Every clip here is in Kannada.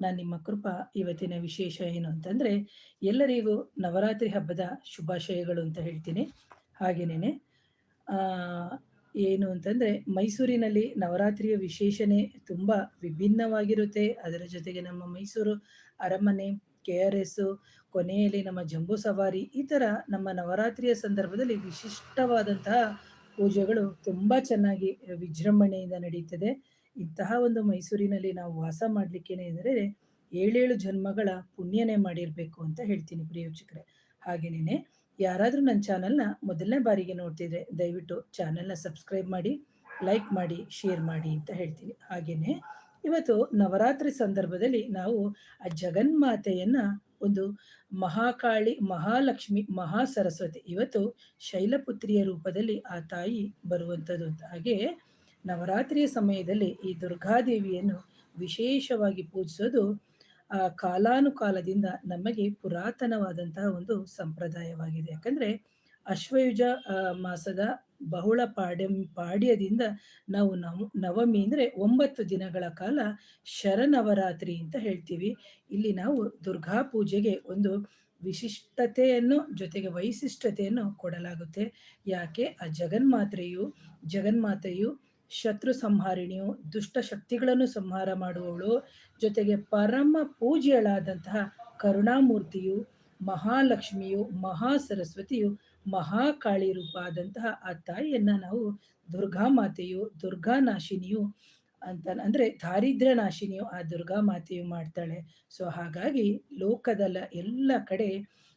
ನಾನು ನಿಮ್ಮ ಕೃಪಾ ಇವತ್ತಿನ ವಿಶೇಷ ಏನು ಅಂತಂದರೆ, ಎಲ್ಲರಿಗೂ ನವರಾತ್ರಿ ಹಬ್ಬದ ಶುಭಾಶಯಗಳು ಅಂತ ಹೇಳ್ತೀನಿ. ಹಾಗೆಯೇ ಏನು ಅಂತಂದರೆ, ಮೈಸೂರಿನಲ್ಲಿ ನವರಾತ್ರಿಯ ವಿಶೇಷಣೆ ತುಂಬ ವಿಭಿನ್ನವಾಗಿರುತ್ತೆ. ಅದರ ಜೊತೆಗೆ ನಮ್ಮ ಮೈಸೂರು ಅರಮನೆ, ಕೆ ಆರ್ ಎಸ್ಸು, ಕೊನೆಯಲ್ಲಿ ನಮ್ಮ ಜಂಬೂ ಸವಾರಿ, ಈ ಥರ ನಮ್ಮ ನವರಾತ್ರಿಯ ಸಂದರ್ಭದಲ್ಲಿ ವಿಶಿಷ್ಟವಾದಂತಹ ಪೂಜೆಗಳು ತುಂಬ ಚೆನ್ನಾಗಿ ವಿಜೃಂಭಣೆಯಿಂದ ನಡೀತದೆ ಇಂತಹ ಒಂದು ಮೈಸೂರಿನಲ್ಲಿ ನಾವು ವಾಸ ಮಾಡಲಿಕ್ಕೇನೆ ಅಂದರೆ ಏಳೇಳು ಜನ್ಮಗಳ ಪುಣ್ಯನೇ ಮಾಡಿರಬೇಕು ಅಂತ ಹೇಳ್ತೀನಿ ಪ್ರಿಯೋಕ್ಷಕರೇ ಹಾಗೇನೇ ಯಾರಾದರೂ ನನ್ನ ಚಾನಲ್ನ ಮೊದಲನೇ ಬಾರಿಗೆ ನೋಡ್ತಿದ್ರೆ ದಯವಿಟ್ಟು ಚಾನಲ್ನ ಸಬ್ಸ್ಕ್ರೈಬ್ ಮಾಡಿ, ಲೈಕ್ ಮಾಡಿ, ಶೇರ್ ಮಾಡಿ ಅಂತ ಹೇಳ್ತೀನಿ. ಹಾಗೆಯೇ ಇವತ್ತು ನವರಾತ್ರಿ ಸಂದರ್ಭದಲ್ಲಿ ನಾವು ಆ ಜಗನ್ಮಾತೆಯನ್ನ ಒಂದು ಮಹಾಕಾಳಿ, ಮಹಾಲಕ್ಷ್ಮಿ ಮಹಾ ಸರಸ್ವತಿ ಇವತ್ತು ಶೈಲಪುತ್ರಿಯ ರೂಪದಲ್ಲಿ ಆ ತಾಯಿ ಬರುವಂಥದ್ದು ಅಂತ. ಹಾಗೆ ನವರಾತ್ರಿಯ ಸಮಯದಲ್ಲಿ ಈ ದುರ್ಗಾದೇವಿಯನ್ನು ವಿಶೇಷವಾಗಿ ಪೂಜಿಸೋದು, ಆ ಕಾಲಾನುಕಾಲದಿಂದ ನಮಗೆ ಪುರಾತನವಾದಂತಹ ಒಂದು ಸಂಪ್ರದಾಯವಾಗಿದೆ. ಯಾಕಂದ್ರೆ ಅಶ್ವಯುಜ ಮಾಸದ ಬಹುಳ ಪಾಡ್ಯ, ಪಾಡ್ಯದಿಂದ ನಾವು ನವ ನವಮಿ ಅಂದರೆ ಒಂಬತ್ತು ದಿನಗಳ ಕಾಲ ಶರನವರಾತ್ರಿ ಅಂತ ಹೇಳ್ತೀವಿ. ಇಲ್ಲಿ ನಾವು ದುರ್ಗಾ ಪೂಜೆಗೆ ಒಂದು ವಿಶಿಷ್ಟತೆಯನ್ನು, ಜೊತೆಗೆ ವೈಶಿಷ್ಟ್ಯತೆಯನ್ನು ಕೊಡಲಾಗುತ್ತೆ. ಯಾಕೆ? ಆ ಜಗನ್ಮಾತೆಯು ಜಗನ್ಮಾತೆಯು ಶತ್ರು ಸಂಹಾರಿಣಿಯು ದುಷ್ಟ ಶಕ್ತಿಗಳನ್ನು ಸಂಹಾರ ಮಾಡುವವಳು. ಜೊತೆಗೆ ಪರಮ ಪೂಜ್ಯಳಾದಂತಹ ಕರುಣಾಮೂರ್ತಿಯು, ಮಹಾಲಕ್ಷ್ಮಿಯು ಮಹಾ ಸರಸ್ವತಿಯು ಮಹಾಕಾಳಿ ರೂಪ ಆದಂತಹ ಆ ತಾಯಿಯನ್ನು ನಾವು ದುರ್ಗಾ ಮಾತೆಯು ದುರ್ಗಾ ನಾಶಿನಿಯು ಅಂತ ಅಂದರೆ ದಾರಿದ್ರ ನಾಶಿನಿಯು ಆ ದುರ್ಗಾ ಮಾತೆಯು ಮಾಡ್ತಾಳೆ. ಸೊ ಹಾಗಾಗಿ ಲೋಕದಲ್ಲ ಎಲ್ಲ ಕಡೆ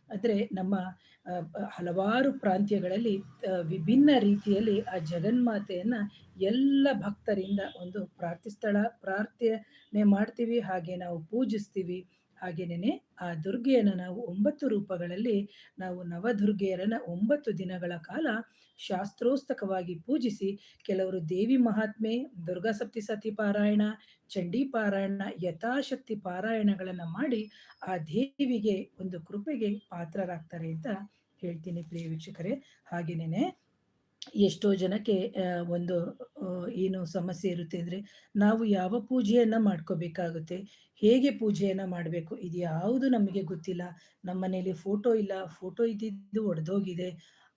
ಅಂದರೆ ನಮ್ಮ ಹಲವಾರು ಪ್ರಾಂತ್ಯಗಳಲ್ಲಿ ವಿಭಿನ್ನ ರೀತಿಯಲ್ಲಿ ಆ ಜಗನ್ಮಾತೆಯನ್ನು ಎಲ್ಲ ಭಕ್ತರಿಂದ ಒಂದು ಪ್ರಾರ್ಥಿಸ್ತಳ ಪ್ರಾರ್ಥನೆ ಮಾಡ್ತೀವಿ, ಹಾಗೆ ನಾವು ಪೂಜಿಸ್ತೀವಿ. ಹಾಗೇನೆ ಆ ದುರ್ಗೆಯನ್ನು ನಾವು ಒಂಬತ್ತು ರೂಪಗಳಲ್ಲಿ ನಾವು ನವದುರ್ಗೆಯರನ್ನ ಒಂಬತ್ತು ದಿನಗಳ ಕಾಲ ಶಾಸ್ತ್ರೋಸ್ತಕವಾಗಿ ಪೂಜಿಸಿ ಕೆಲವರು ದೇವಿ ಮಹಾತ್ಮೆ, ದುರ್ಗಾ ಸಪ್ತಿ ಪಾರಾಯಣ, ಚಂಡಿ ಪಾರಾಯಣ, ಯಥಾಶಕ್ತಿ ಪಾರಾಯಣಗಳನ್ನು ಮಾಡಿ ಆ ದೇವಿಗೆ ಒಂದು ಕೃಪೆಗೆ ಪಾತ್ರರಾಗ್ತಾರೆ ಅಂತ ಹೇಳ್ತೀನಿ ಪ್ರಿಯ ವೀಕ್ಷಕರೇ. ಹಾಗೇನೇನೆ ಎಷ್ಟೋ ಜನಕ್ಕೆ ಒಂದು ಏನು ಸಮಸ್ಯೆ ಇರುತ್ತೆ ಅಂದರೆ ನಾವು ಯಾವ ಪೂಜೆಯನ್ನು ಮಾಡ್ಕೋಬೇಕಾಗುತ್ತೆ, ಹೇಗೆ ಪೂಜೆಯನ್ನು ಮಾಡಬೇಕು, ಇದು ಯಾವುದು ನಮಗೆ ಗೊತ್ತಿಲ್ಲ. ನಮ್ಮ ಮನೇಲಿ ಫೋಟೋ ಇಲ್ಲ, ಫೋಟೋ ಇದ್ದಿದ್ದು ಒಡೆದೋಗಿದೆ.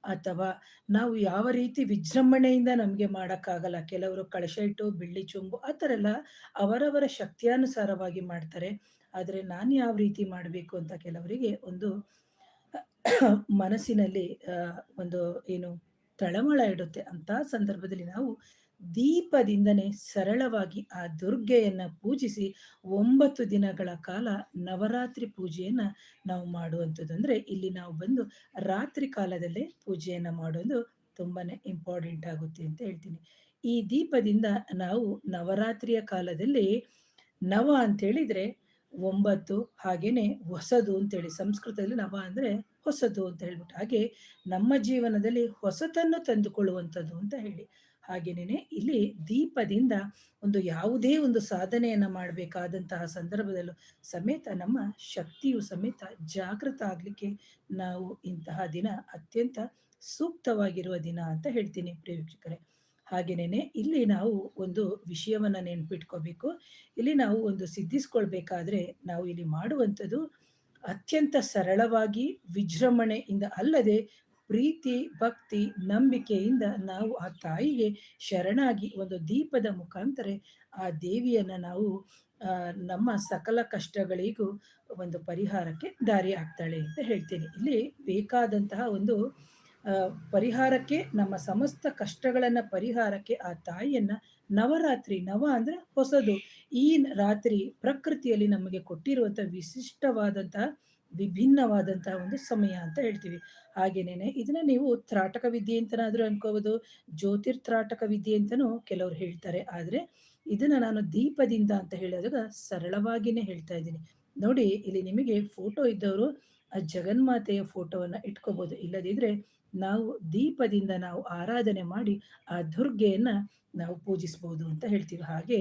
ಅಥವಾ ನಾವು ಯಾವ ರೀತಿ ವಿಜೃಂಭಣೆಯಿಂದ ನಮಗೆ ಮಾಡೋಕ್ಕಾಗಲ್ಲ. ಕೆಲವರು ಕಳಶ ಇಟ್ಟು, ಬೆಳ್ಳಿ ಚೊಂಬು, ಆ ಥರ ಎಲ್ಲ ಅವರವರ ಶಕ್ತಿಯಾನುಸಾರವಾಗಿ ಮಾಡ್ತಾರೆ. ಆದರೆ ನಾನು ಯಾವ ರೀತಿ ಮಾಡಬೇಕು ಅಂತ ಕೆಲವರಿಗೆ ಒಂದು, ಮನಸ್ಸಿನಲ್ಲಿ ಒಂದು, ಏನು ತಳಮಳ ಇಡುತ್ತೆ. ಅಂತ ಸಂದರ್ಭದಲ್ಲಿ ನಾವು ದೀಪದಿಂದನೇ ಸರಳವಾಗಿ ಆ ದುರ್ಗೆಯನ್ನ ಪೂಜಿಸಿ ಒಂಬತ್ತು ದಿನಗಳ ಕಾಲ ನವರಾತ್ರಿ ಪೂಜೆಯನ್ನ ನಾವು ಮಾಡುವಂಥದ್ದು ಅಂದ್ರೆ ಇಲ್ಲಿ ನಾವು ಬಂದು ರಾತ್ರಿ ಕಾಲದಲ್ಲೇ ಪೂಜೆಯನ್ನ ಮಾಡೋದು ತುಂಬಾನೇ ಇಂಪಾರ್ಟೆಂಟ್ ಆಗುತ್ತೆ ಅಂತ ಹೇಳ್ತೀನಿ. ಈ ದೀಪದಿಂದ ನಾವು ನವರಾತ್ರಿಯ ಕಾಲದಲ್ಲಿ ನವ ಅಂತ ಹೇಳಿದ್ರೆ ಒಂಬತ್ತು ಹಾಗೇನೆ ಹೊಸದು ಅಂತೇಳಿ ಸಂಸ್ಕೃತದಲ್ಲಿ ನವ ಅಂದ್ರೆ ಹೊಸದು ಅಂತ ಹೇಳ್ಬಿಟ್ಟು, ಹಾಗೆ ನಮ್ಮ ಜೀವನದಲ್ಲಿ ಹೊಸತನ್ನು ತಂದುಕೊಳ್ಳುವಂಥದ್ದು ಅಂತ ಹೇಳಿ. ಹಾಗೇನೆ ಇಲ್ಲಿ ದೀಪದಿಂದ ಒಂದು ಯಾವುದೇ ಒಂದು ಸಾಧನೆಯನ್ನು ಮಾಡಬೇಕಾದಂತಹ ಸಂದರ್ಭದಲ್ಲೂ ಸಮೇತ ನಮ್ಮ ಶಕ್ತಿಯು ಸಮೇತ ಜಾಗೃತ ಆಗಲಿಕ್ಕೆ ನಾವು ಇಂತಹ ದಿನ ಅತ್ಯಂತ ಸೂಕ್ತವಾಗಿರುವ ದಿನ ಅಂತ ಹೇಳ್ತೀನಿ ಪ್ರಿಯ ವೀಕ್ಷಕರೇ. ಇಲ್ಲಿ ನಾವು ಒಂದು ವಿಷಯವನ್ನು ನೆನ್ಪಿಟ್ಕೋಬೇಕು. ಇಲ್ಲಿ ನಾವು ಒಂದು ಸಿದ್ಧಿಸ್ಕೊಳ್ಬೇಕಾದ್ರೆ ನಾವು ಇಲ್ಲಿ ಮಾಡುವಂಥದ್ದು ಅತ್ಯಂತ ಸರಳವಾಗಿ ವಿಜೃಂಭಣೆಯಿಂದ ಅಲ್ಲದೆ ಪ್ರೀತಿ, ಭಕ್ತಿ, ನಂಬಿಕೆಯಿಂದ ನಾವು ಆ ತಾಯಿಗೆ ಶರಣಾಗಿ ಒಂದು ದೀಪದ ಮುಖಾಂತರ ಆ ದೇವಿಯನ್ನು ನಾವು ನಮ್ಮ ಸಕಲ ಕಷ್ಟಗಳಿಗೂ ಒಂದು ಪರಿಹಾರಕ್ಕೆ ದಾರಿ ಆಗ್ತಾಳೆ ಅಂತ ಹೇಳ್ತೀನಿ. ಇಲ್ಲಿ ಬೇಕಾದಂತಹ ಒಂದು ಪರಿಹಾರಕ್ಕೆ, ನಮ್ಮ ಸಮಸ್ತ ಕಷ್ಟಗಳನ್ನು ಪರಿಹಾರಕ್ಕೆ ಆ ತಾಯಿಯನ್ನ ನವರಾತ್ರಿ, ನವ ಅಂದ್ರೆ ಹೊಸದು. ಈ ರಾತ್ರಿ ಪ್ರಕೃತಿಯಲ್ಲಿ ನಮಗೆ ಕೊಟ್ಟಿರುವಂತಹ ವಿಶಿಷ್ಟವಾದಂತಹ ವಿಭಿನ್ನವಾದಂತಹ ಒಂದು ಸಮಯ ಅಂತ ಹೇಳ್ತೀವಿ. ಹಾಗೇನೇನೆ, ಇದನ್ನ ನೀವು ತ್ರಾಟಕ ವಿದ್ಯೆ ಅಂತನಾದ್ರೂ ಅನ್ಕೋಬಹುದು ಜ್ಯೋತಿರ್ ತ್ರಾಟಕ ವಿದ್ಯೆ ಅಂತನೂ ಕೆಲವರು ಹೇಳ್ತಾರೆ. ಆದ್ರೆ, ಇದನ್ನ ನಾನು ದೀಪದಿಂದ ಅಂತ ಹೇಳಿದಾಗ ಸರಳವಾಗಿನೇ ಹೇಳ್ತಾ ಇದ್ದೀನಿ. ನೋಡಿ, ಇಲ್ಲಿ ನಿಮಗೆ ಫೋಟೋ ಇದ್ದವರು ಆ ಜಗನ್ಮಾತೆಯ ಫೋಟೋವನ್ನ ಇಟ್ಕೋಬಹುದು ಇಲ್ಲದಿದ್ರೆ ನಾವು ದೀಪದಿಂದ ನಾವು ಆರಾಧನೆ ಮಾಡಿ ಆ ದುರ್ಗೆಯನ್ನ ನಾವು ಪೂಜಿಸ್ಬೋದು ಅಂತ ಹೇಳ್ತೀವಿ. ಹಾಗೆ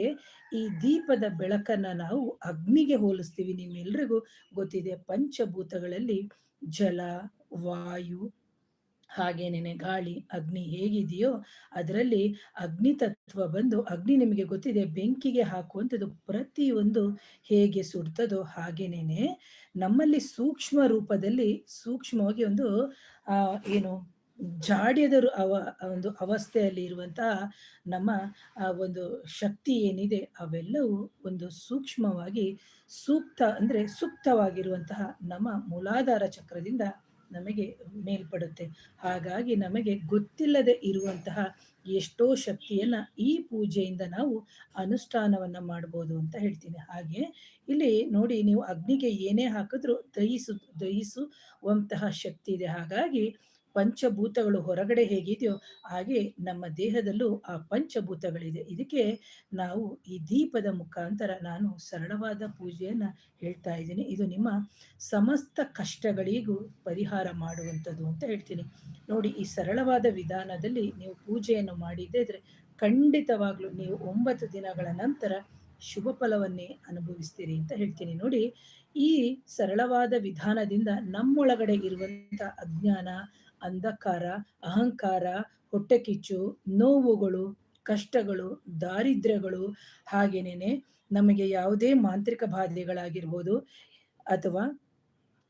ಈ ದೀಪದ ಬೆಳಕನ್ನ ನಾವು ಅಗ್ನಿಗೆ ಹೋಲಿಸ್ತೀವಿ. ನಿಮ್ಮೆಲ್ರಿಗೂ ಗೊತ್ತಿದೆ, ಪಂಚಭೂತಗಳಲ್ಲಿ ಜಲ, ವಾಯು ಹಾಗೇನೇನೆ ಗಾಳಿ, ಅಗ್ನಿ ಹೇಗಿದೆಯೋ ಅದರಲ್ಲಿ ಅಗ್ನಿ ತತ್ವ ಬಂದು ಅಗ್ನಿ ನಿಮಗೆ ಗೊತ್ತಿದೆ ಬೆಂಕಿಗೆ ಹಾಕುವಂಥದ್ದು ಪ್ರತಿಯೊಂದು ಹೇಗೆ ಸುಡ್ತದೋ ಹಾಗೇನೇನೆ ನಮ್ಮಲ್ಲಿ ಸೂಕ್ಷ್ಮ ರೂಪದಲ್ಲಿ ಸೂಕ್ಷ್ಮವಾಗಿ ಒಂದು ಏನು ಜಾಡ್ಯದ ಅವ ಒಂದು ಅವಸ್ಥೆಯಲ್ಲಿ ಇರುವಂತಹ ನಮ್ಮ ಆ ಒಂದು ಶಕ್ತಿ ಏನಿದೆ ಅವೆಲ್ಲವೂ ಒಂದು ಸೂಕ್ಷ್ಮವಾಗಿ ಸೂಕ್ತ ಅಂದ್ರೆ ಸೂಕ್ತವಾಗಿರುವಂತಹ ನಮ್ಮ ಮೂಲಾಧಾರ ಚಕ್ರದಿಂದ ನಮಗೆ ಮೇಲ್ಪಡುತ್ತೆ. ಹಾಗಾಗಿ ನಮಗೆ ಗೊತ್ತಿಲ್ಲದೆ ಇರುವಂತಹ ಎಷ್ಟೋ ಶಕ್ತಿಯನ್ನು ಈ ಪೂಜೆಯಿಂದ ನಾವು ಅನುಷ್ಠಾನವನ್ನ ಮಾಡ್ಬೋದು ಅಂತ ಹೇಳ್ತೀನಿ. ಹಾಗೆ ಇಲ್ಲಿ ನೋಡಿ ನೀವು ಅಗ್ನಿಗೆ ಏನೇ ಹಾಕಿದ್ರು ದಹಿಸು, ದಹಿಸುವಂತಹ ಶಕ್ತಿ ಇದೆ. ಹಾಗಾಗಿ ಪಂಚಭೂತಗಳು ಹೊರಗಡೆ ಹೇಗಿದೆಯೋ ಹಾಗೆ ನಮ್ಮ ದೇಹದಲ್ಲೂ ಆ ಪಂಚಭೂತಗಳಿದೆ. ಇದಕ್ಕೆ ನಾವು ಈ ದೀಪದ ಮುಖಾಂತರ ನಾನು ಸರಳವಾದ ಪೂಜೆಯನ್ನು ಹೇಳ್ತಾ ಇದ್ದೀನಿ. ಇದು ನಿಮ್ಮ ಸಮಸ್ತ ಕಷ್ಟಗಳಿಗೂ ಪರಿಹಾರ ಮಾಡುವಂಥದ್ದು ಅಂತ ಹೇಳ್ತೀನಿ. ನೋಡಿ, ಈ ಸರಳವಾದ ವಿಧಾನದಲ್ಲಿ ನೀವು ಪೂಜೆಯನ್ನು ಮಾಡಿದ್ದರೆ ಖಂಡಿತವಾಗ್ಲೂ ನೀವು ಒಂಬತ್ತು ದಿನಗಳ ನಂತರ ಶುಭ ಫಲವನ್ನೇ ಅನುಭವಿಸ್ತೀರಿ ಅಂತ ಹೇಳ್ತೀನಿ. ನೋಡಿ, ಈ ಸರಳವಾದ ವಿಧಾನದಿಂದ ನಮ್ಮೊಳಗಡೆ ಇರುವಂತ ಅಜ್ಞಾನ ಅಂಧಕಾರ, ಅಹಂಕಾರ, ಹೊಟ್ಟೆಕಿಚ್ಚು, ನೋವುಗಳು, ಕಷ್ಟಗಳು, ದಾರಿದ್ರ್ಯಗಳು ಹಾಗೇನೇನೆ ನಮಗೆ ಯಾವುದೇ ಮಾಂತ್ರಿಕ ಬಾಧೆಗಳಾಗಿರ್ಬೋದು ಅಥವಾ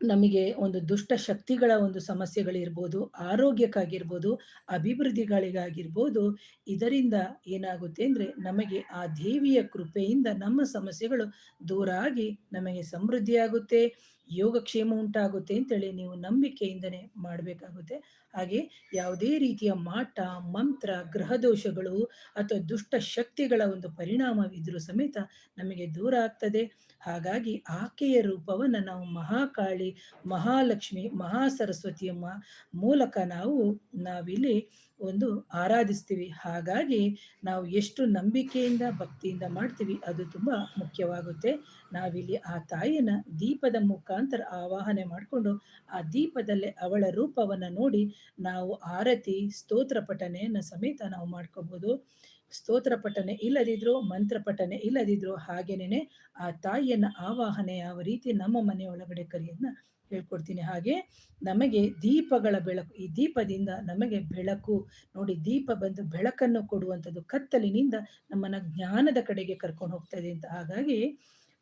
ನಮಗೆ ಒಂದು ದುಷ್ಟ ಶಕ್ತಿಗಳ ಒಂದು ಸಮಸ್ಯೆಗಳಿರ್ಬೋದು, ಆರೋಗ್ಯಕ್ಕಾಗಿರ್ಬೋದು, ಅಭಿವೃದ್ಧಿಗಳಿಗಾಗಿರ್ಬೋದು, ಇದರಿಂದ ಏನಾಗುತ್ತೆ ಅಂದರೆ ನಮಗೆ ಆ ದೇವಿಯ ಕೃಪೆಯಿಂದ ನಮ್ಮ ಸಮಸ್ಯೆಗಳು ದೂರ ಆಗಿ ನಮಗೆ ಸಮೃದ್ಧಿಯಾಗುತ್ತೆ. ಯೋಗಕ್ಷೇಮ ಉಂಟಾಗುತ್ತೆ ಅಂತೇಳಿ ನೀವು ನಂಬಿಕೆಯಿಂದನೇ ಮಾಡಬೇಕಾಗುತ್ತೆ. ಹಾಗೆ ಯಾವುದೇ ರೀತಿಯ ಮಾಟ, ಮಂತ್ರ ಗ್ರಹ ದೋಷಗಳು ಅಥವಾ ದುಷ್ಟ ಶಕ್ತಿಗಳ ಒಂದು ಪರಿಣಾಮವಿದ್ರೂ ಸಮೇತ ನಮಗೆ ದೂರ ಆಗ್ತದೆ. ಹಾಗಾಗಿ ಆಕೆಯ ರೂಪವನ್ನು ನಾವು ಮಹಾಕಾಳಿ, ಮಹಾಲಕ್ಷ್ಮಿ ಮಹಾ ಸರಸ್ವತಿಯ ಮೂಲಕ ನಾವು ನಾವಿಲ್ಲಿ ಒಂದು ಆರಾಧಿಸ್ತೀವಿ. ಹಾಗಾಗಿ ನಾವು ಎಷ್ಟು ನಂಬಿಕೆಯಿಂದ, ಭಕ್ತಿಯಿಂದ ಮಾಡ್ತೀವಿ, ಅದು ತುಂಬ ಮುಖ್ಯವಾಗುತ್ತೆ. ನಾವಿಲ್ಲಿ ಆ ತಾಯಿಯನ್ನ ದೀಪದ ಮುಖಾಂತರ ಆವಾಹನೆ ಮಾಡಿಕೊಂಡು, ಆ ದೀಪದಲ್ಲೇ ಅವಳ ರೂಪವನ್ನು ನೋಡಿ ನಾವು ಆರತಿ, ಸ್ತೋತ್ರ ಪಠನೆಯನ್ನು ಸಮೇತ ನಾವು ಮಾಡ್ಕೋಬಹುದು ಸ್ತೋತ್ರ ಪಠನೆ ಇಲ್ಲದಿದ್ರು, ಮಂತ್ರ ಪಠನೆ ಇಲ್ಲದಿದ್ರು ಹಾಗೇನೆ ಆ ತಾಯಿಯನ್ನ ಆವಾಹನೆ ಯಾವ ರೀತಿ ನಮ್ಮ ಮನೆಯೊಳಗಡೆ ಕರಿಯನ್ನ ಹೇಳ್ಕೊಡ್ತೀನಿ ಹಾಗೆ ನಮಗೆ ದೀಪಗಳ ಬೆಳಕು, ಈ ದೀಪದಿಂದ ನಮಗೆ ಬೆಳಕು, ನೋಡಿ ದೀಪ ಬಂದು ಬೆಳಕನ್ನು ಕೊಡುವಂಥದ್ದು ಕತ್ತಲಿನಿಂದ ನಮ್ಮನ್ನು ಜ್ಞಾನದ ಕಡೆಗೆ ಕರ್ಕೊಂಡು ಹೋಗ್ತದೆ ಅಂತ. ಹಾಗಾಗಿ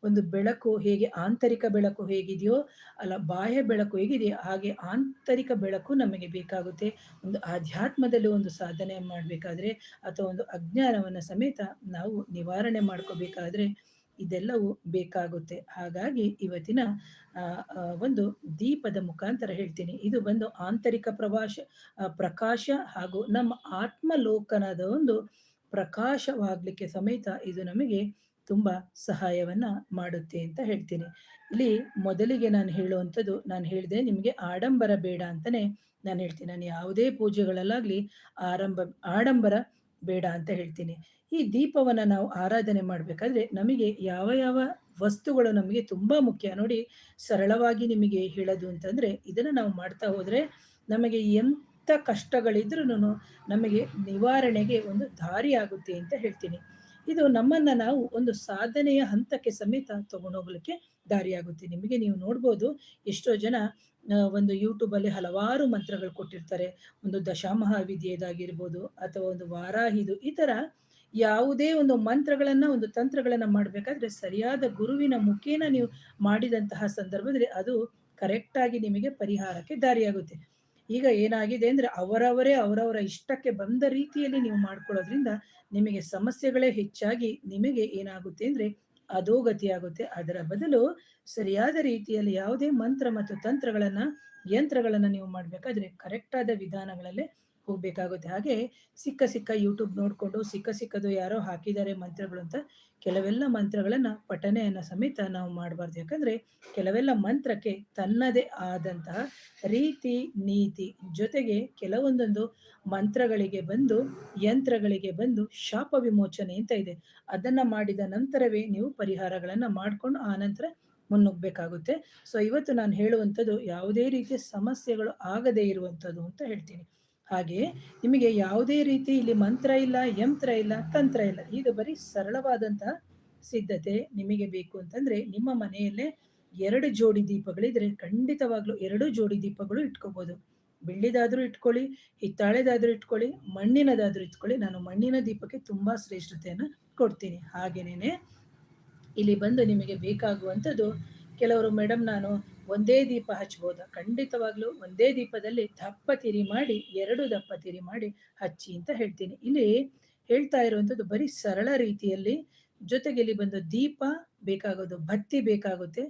ಒಂದು ಬೆಳಕು ಹೇಗೆ ಆಂತರಿಕ ಬೆಳಕು ಹೇಗಿದೆಯೋ, ಅಲ್ಲ ಬಾಹ್ಯ ಬೆಳಕು ಹೇಗಿದೆಯೋ ಹಾಗೆ ಆಂತರಿಕ ಬೆಳಕು ನಮಗೆ ಬೇಕಾಗುತ್ತೆ. ಒಂದು ಆಧ್ಯಾತ್ಮದಲ್ಲಿ ಒಂದು ಸಾಧನೆ ಮಾಡಬೇಕಾದ್ರೆ ಅಥವಾ ಒಂದು ಅಜ್ಞಾನವನ್ನು ಸಮೇತ ನಾವು ನಿವಾರಣೆ ಮಾಡ್ಕೋಬೇಕಾದ್ರೆ ಇದೆಲ್ಲವೂ ಬೇಕಾಗುತ್ತೆ. ಹಾಗಾಗಿ ಇವತ್ತಿನ ಒಂದು ದೀಪದ ಮುಖಾಂತರ ಹೇಳ್ತೀನಿ. ಇದು ಬಂದು ಆಂತರಿಕ ಪ್ರವಾಶ ಪ್ರಕಾಶ ಹಾಗೂ ನಮ್ಮ ಆತ್ಮಲೋಕನದ ಒಂದು ಪ್ರಕಾಶವಾಗಲಿಕ್ಕೆ ಸಮೇತ ಇದು ನಮಗೆ ತುಂಬ ಸಹಾಯವನ್ನ ಮಾಡುತ್ತೆ ಅಂತ ಹೇಳ್ತೀನಿ. ಇಲ್ಲಿ ಮೊದಲಿಗೆ ನಾನು ಹೇಳುವಂಥದ್ದು, ನಾನು ಹೇಳಿದೆ ನಿಮಗೆ ಆಡಂಬರ ಬೇಡ ಅಂತಾನೆ ನಾನು ಹೇಳ್ತೀನಿ. ನಾನು ಯಾವುದೇ ಪೂಜೆಗಳಲ್ಲಾಗ್ಲಿ ಆರಂಭ, ಆಡಂಬರ ಬೇಡ ಅಂತ ಹೇಳ್ತೀನಿ. ಈ ದೀಪವನ್ನ ನಾವು ಆರಾಧನೆ ಮಾಡಬೇಕಾದ್ರೆ ನಮಗೆ ಯಾವ ಯಾವ ವಸ್ತುಗಳು ನಮಗೆ ತುಂಬಾ ಮುಖ್ಯ. ನೋಡಿ, ಸರಳವಾಗಿ ನಿಮಗೆ ಹೇಳೋದು ಅಂತಂದ್ರೆ, ಇದನ್ನ ನಾವು ಮಾಡ್ತಾ ಹೋದರೆ ನಮಗೆ ಎಂತ ಕಷ್ಟಗಳಿದ್ರೂ ನಮಗೆ ನಿವಾರಣೆಗೆ ಒಂದು ದಾರಿ ಆಗುತ್ತೆ ಅಂತ ಹೇಳ್ತೀನಿ. ಇದು ನಮ್ಮನ್ನ ನಾವು ಒಂದು ಸಾಧನೆಯ ಹಂತಕ್ಕೆ ಸಮೇತ ತಗೊಂಡೋಗ್ಲಿಕ್ಕೆ ದಾರಿಯಾಗುತ್ತೆ. ನಿಮಗೆ ನೀವು ನೋಡ್ಬೋದು ಎಷ್ಟೋ ಜನ ಒಂದು ಯೂಟ್ಯೂಬಲ್ಲಿ ಹಲವಾರು ಮಂತ್ರಗಳು ಕೊಟ್ಟಿರ್ತಾರೆ. ಒಂದು ದಶಾಮಹ ವಿಧಿಯದಾಗಿರ್ಬೋದು ಅಥವಾ ಒಂದು ವಾರಾಹಿದು, ಈ ಥರ ಯಾವುದೇ ಒಂದು ಮಂತ್ರಗಳನ್ನ, ಒಂದು ತಂತ್ರಗಳನ್ನ ಮಾಡಬೇಕಾದ್ರೆ ಸರಿಯಾದ ಗುರುವಿನ ಮುಖೇನ ನೀವು ಮಾಡಿದಂತಹ ಸಂದರ್ಭದಲ್ಲಿ ಅದು ಕರೆಕ್ಟಾಗಿ ನಿಮಗೆ ಪರಿಹಾರಕ್ಕೆ ದಾರಿಯಾಗುತ್ತೆ. ಈಗ ಏನಾಗಿದೆ ಅಂದ್ರೆ ಅವರವರೇ ಅವರವರ ಇಷ್ಟಕ್ಕೆ ಬಂದ ರೀತಿಯಲ್ಲಿ ನೀವು ಮಾಡ್ಕೊಳ್ಳೋದ್ರಿಂದ ನಿಮಗೆ ಸಮಸ್ಯೆಗಳೇ ಹೆಚ್ಚಾಗಿ ನಿಮಗೆ ಏನಾಗುತ್ತೆ ಅಂದ್ರೆ ಅಧೋಗತಿ ಆಗುತ್ತೆ ಅದರ ಬದಲು ಸರಿಯಾದ ರೀತಿಯಲ್ಲಿ ಯಾವುದೇ ಮಂತ್ರ ಮತ್ತು ತಂತ್ರಗಳನ್ನ, ಯಂತ್ರಗಳನ್ನ ನೀವು ಮಾಡ್ಬೇಕಾದ್ರೆ ಕರೆಕ್ಟ್ ಆದ ವಿಧಾನಗಳಲ್ಲೇ ಹೋಗ್ಬೇಕಾಗುತ್ತೆ. ಹಾಗೆ ಸಿಕ್ಕ ಸಿಕ್ಕ ಯೂಟ್ಯೂಬ್ ನೋಡ್ಕೊಂಡು ಸಿಕ್ಕ ಸಿಕ್ಕದು ಯಾರೋ ಹಾಕಿದ್ದಾರೆ ಮಂತ್ರಗಳು ಅಂತ ಕೆಲವೆಲ್ಲ ಮಂತ್ರಗಳನ್ನು ಪಠನೆಯನ್ನ ಸಮೇತ ನಾವು ಮಾಡಬಾರ್ದು. ಯಾಕಂದ್ರೆ ಕೆಲವೆಲ್ಲ ಮಂತ್ರಕ್ಕೆ ತನ್ನದೇ ಆದಂತಹ ರೀತಿ, ನೀತಿ ಜೊತೆಗೆ ಕೆಲವೊಂದೊಂದು ಮಂತ್ರಗಳಿಗೆ ಬಂದು, ಯಂತ್ರಗಳಿಗೆ ಬಂದು ಶಾಪ ವಿಮೋಚನೆ ಅಂತ ಇದೆ. ಅದನ್ನ ಮಾಡಿದ ನಂತರವೇ ನೀವು ಪರಿಹಾರಗಳನ್ನು ಮಾಡ್ಕೊಂಡು ಆ ನಂತರ ಮುನ್ನುಗ್ಬೇಕಾಗುತ್ತೆ. ಸೊ ಇವತ್ತು ನಾನು ಹೇಳುವಂಥದ್ದು ಯಾವುದೇ ರೀತಿಯ ಸಮಸ್ಯೆಗಳು ಆಗದೇ ಇರುವಂಥದ್ದು ಅಂತ ಹೇಳ್ತೀನಿ. ಹಾಗೆ ನಿಮಗೆ ಯಾವುದೇ ರೀತಿ ಇಲ್ಲಿ ಮಂತ್ರ ಇಲ್ಲ ಯಂತ್ರ ಇಲ್ಲ ತಂತ್ರ ಇಲ್ಲ ಇದು ಬರೀ ಸರಳವಾದಂತಹ ಸಿದ್ಧತೆ ನಿಮಗೆ ಬೇಕು ಅಂತಂದ್ರೆ ನಿಮ್ಮ ಮನೆಯಲ್ಲೇ ಎರಡು ಜೋಡಿ ದೀಪಗಳಿದ್ರೆ ಖಂಡಿತವಾಗ್ಲೂ ಎರಡು ಜೋಡಿ ದೀಪಗಳು ಇಟ್ಕೋಬಹುದು ಬೆಳ್ಳಿದಾದ್ರೂ ಇಟ್ಕೊಳ್ಳಿ, ಹಿತ್ತಾಳೆದಾದ್ರೂ ಇಟ್ಕೊಳ್ಳಿ, ಮಣ್ಣಿನದಾದ್ರೂ ಇಟ್ಕೊಳ್ಳಿ. ನಾನು ಮಣ್ಣಿನ ದೀಪಕ್ಕೆ ತುಂಬಾ ಶ್ರೇಷ್ಠತೆಯನ್ನು ಕೊಡ್ತೀನಿ. ಹಾಗೇನೇನೆ ಇಲ್ಲಿ ಬಂದು ನಿಮಗೆ ಬೇಕಾಗುವಂಥದ್ದು ಕೆಲವರು ಮೇಡಮ್ ನಾನು ಒಂದೇ ದೀಪ ಹಚ್ಬೋದಾ? ಖಂಡಿತವಾಗ್ಲೂ ಒಂದೇ ದೀಪದಲ್ಲಿ ದಪ್ಪ ತಿರಿ ಮಾಡಿ, ಎರಡು ದಪ್ಪ ತಿರಿ ಮಾಡಿ ಹಚ್ಚಿ ಅಂತ ಹೇಳ್ತೀನಿ. ಇಲ್ಲಿ ಹೇಳ್ತಾ ಇರುವಂಥದ್ದು ಬರೀ ಸರಳ ರೀತಿಯಲ್ಲಿ ಜೊತೆಗೆ ಇಲ್ಲಿ ಬಂದು ದೀಪ ಬೇಕಾಗೋದು, ಬತ್ತಿ ಬೇಕಾಗುತ್ತೆ.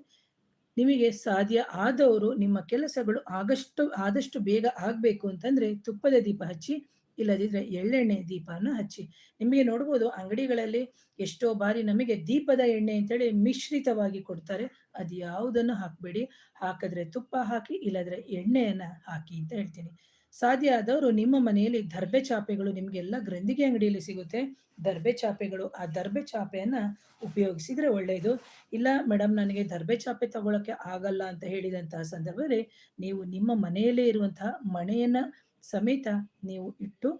ನಿಮಗೆ ಸಾಧ್ಯ ಆದವರು ನಿಮ್ಮ ಕೆಲಸಗಳು ಆಗಷ್ಟು ಆದಷ್ಟು ಬೇಗ ಆಗಬೇಕು ಅಂತಂದ್ರೆ ತುಪ್ಪದ ದೀಪ ಹಚ್ಚಿ, ಇಲ್ಲದಿದ್ರೆ ಎಳ್ಳೆಣ್ಣೆ ದೀಪನ ಹಚ್ಚಿ. ನಿಮಗೆ ನೋಡ್ಬೋದು ಅಂಗಡಿಗಳಲ್ಲಿ ಎಷ್ಟೋ ಬಾರಿ ನಮಗೆ ದೀಪದ ಎಣ್ಣೆ ಅಂತೇಳಿ ಮಿಶ್ರಿತವಾಗಿ ಕೊಡ್ತಾರೆ. ಅದು ಯಾವುದನ್ನು ಹಾಕ್ಬೇಡಿ. ಹಾಕಿದ್ರೆ ತುಪ್ಪ ಹಾಕಿ, ಇಲ್ಲದ್ರೆ ಎಣ್ಣೆಯನ್ನು ಹಾಕಿ ಅಂತ ಹೇಳ್ತೀನಿ. ಸಾಧ್ಯ ಆದವರು ನಿಮ್ಮ ಮನೆಯಲ್ಲಿ ದರ್ಬೆ ಚಾಪೆಗಳು ನಿಮಗೆಲ್ಲ ಗ್ರಂಥಿಗೆ ಅಂಗಡಿಯಲ್ಲಿ ಸಿಗುತ್ತೆ. ದರ್ಬೆ ಚಾಪೆಗಳು, ಆ ದರ್ಬೆ ಚಾಪೆಯನ್ನು ಉಪಯೋಗಿಸಿದ್ರೆ ಒಳ್ಳೆಯದು. ಇಲ್ಲ ಮೇಡಮ್ ನನಗೆ ದರ್ಬೆ ಚಾಪೆ ತಗೊಳಕ್ಕೆ ಆಗಲ್ಲ ಅಂತ ಹೇಳಿದಂತಹ ಸಂದರ್ಭದಲ್ಲಿ, ನೀವು ನಿಮ್ಮ ಮನೆಯಲ್ಲೇ ಇರುವಂತಹ ಮಣೆಯನ್ನ ಸಮೇತ ನೀವು ಇಟ್ಟು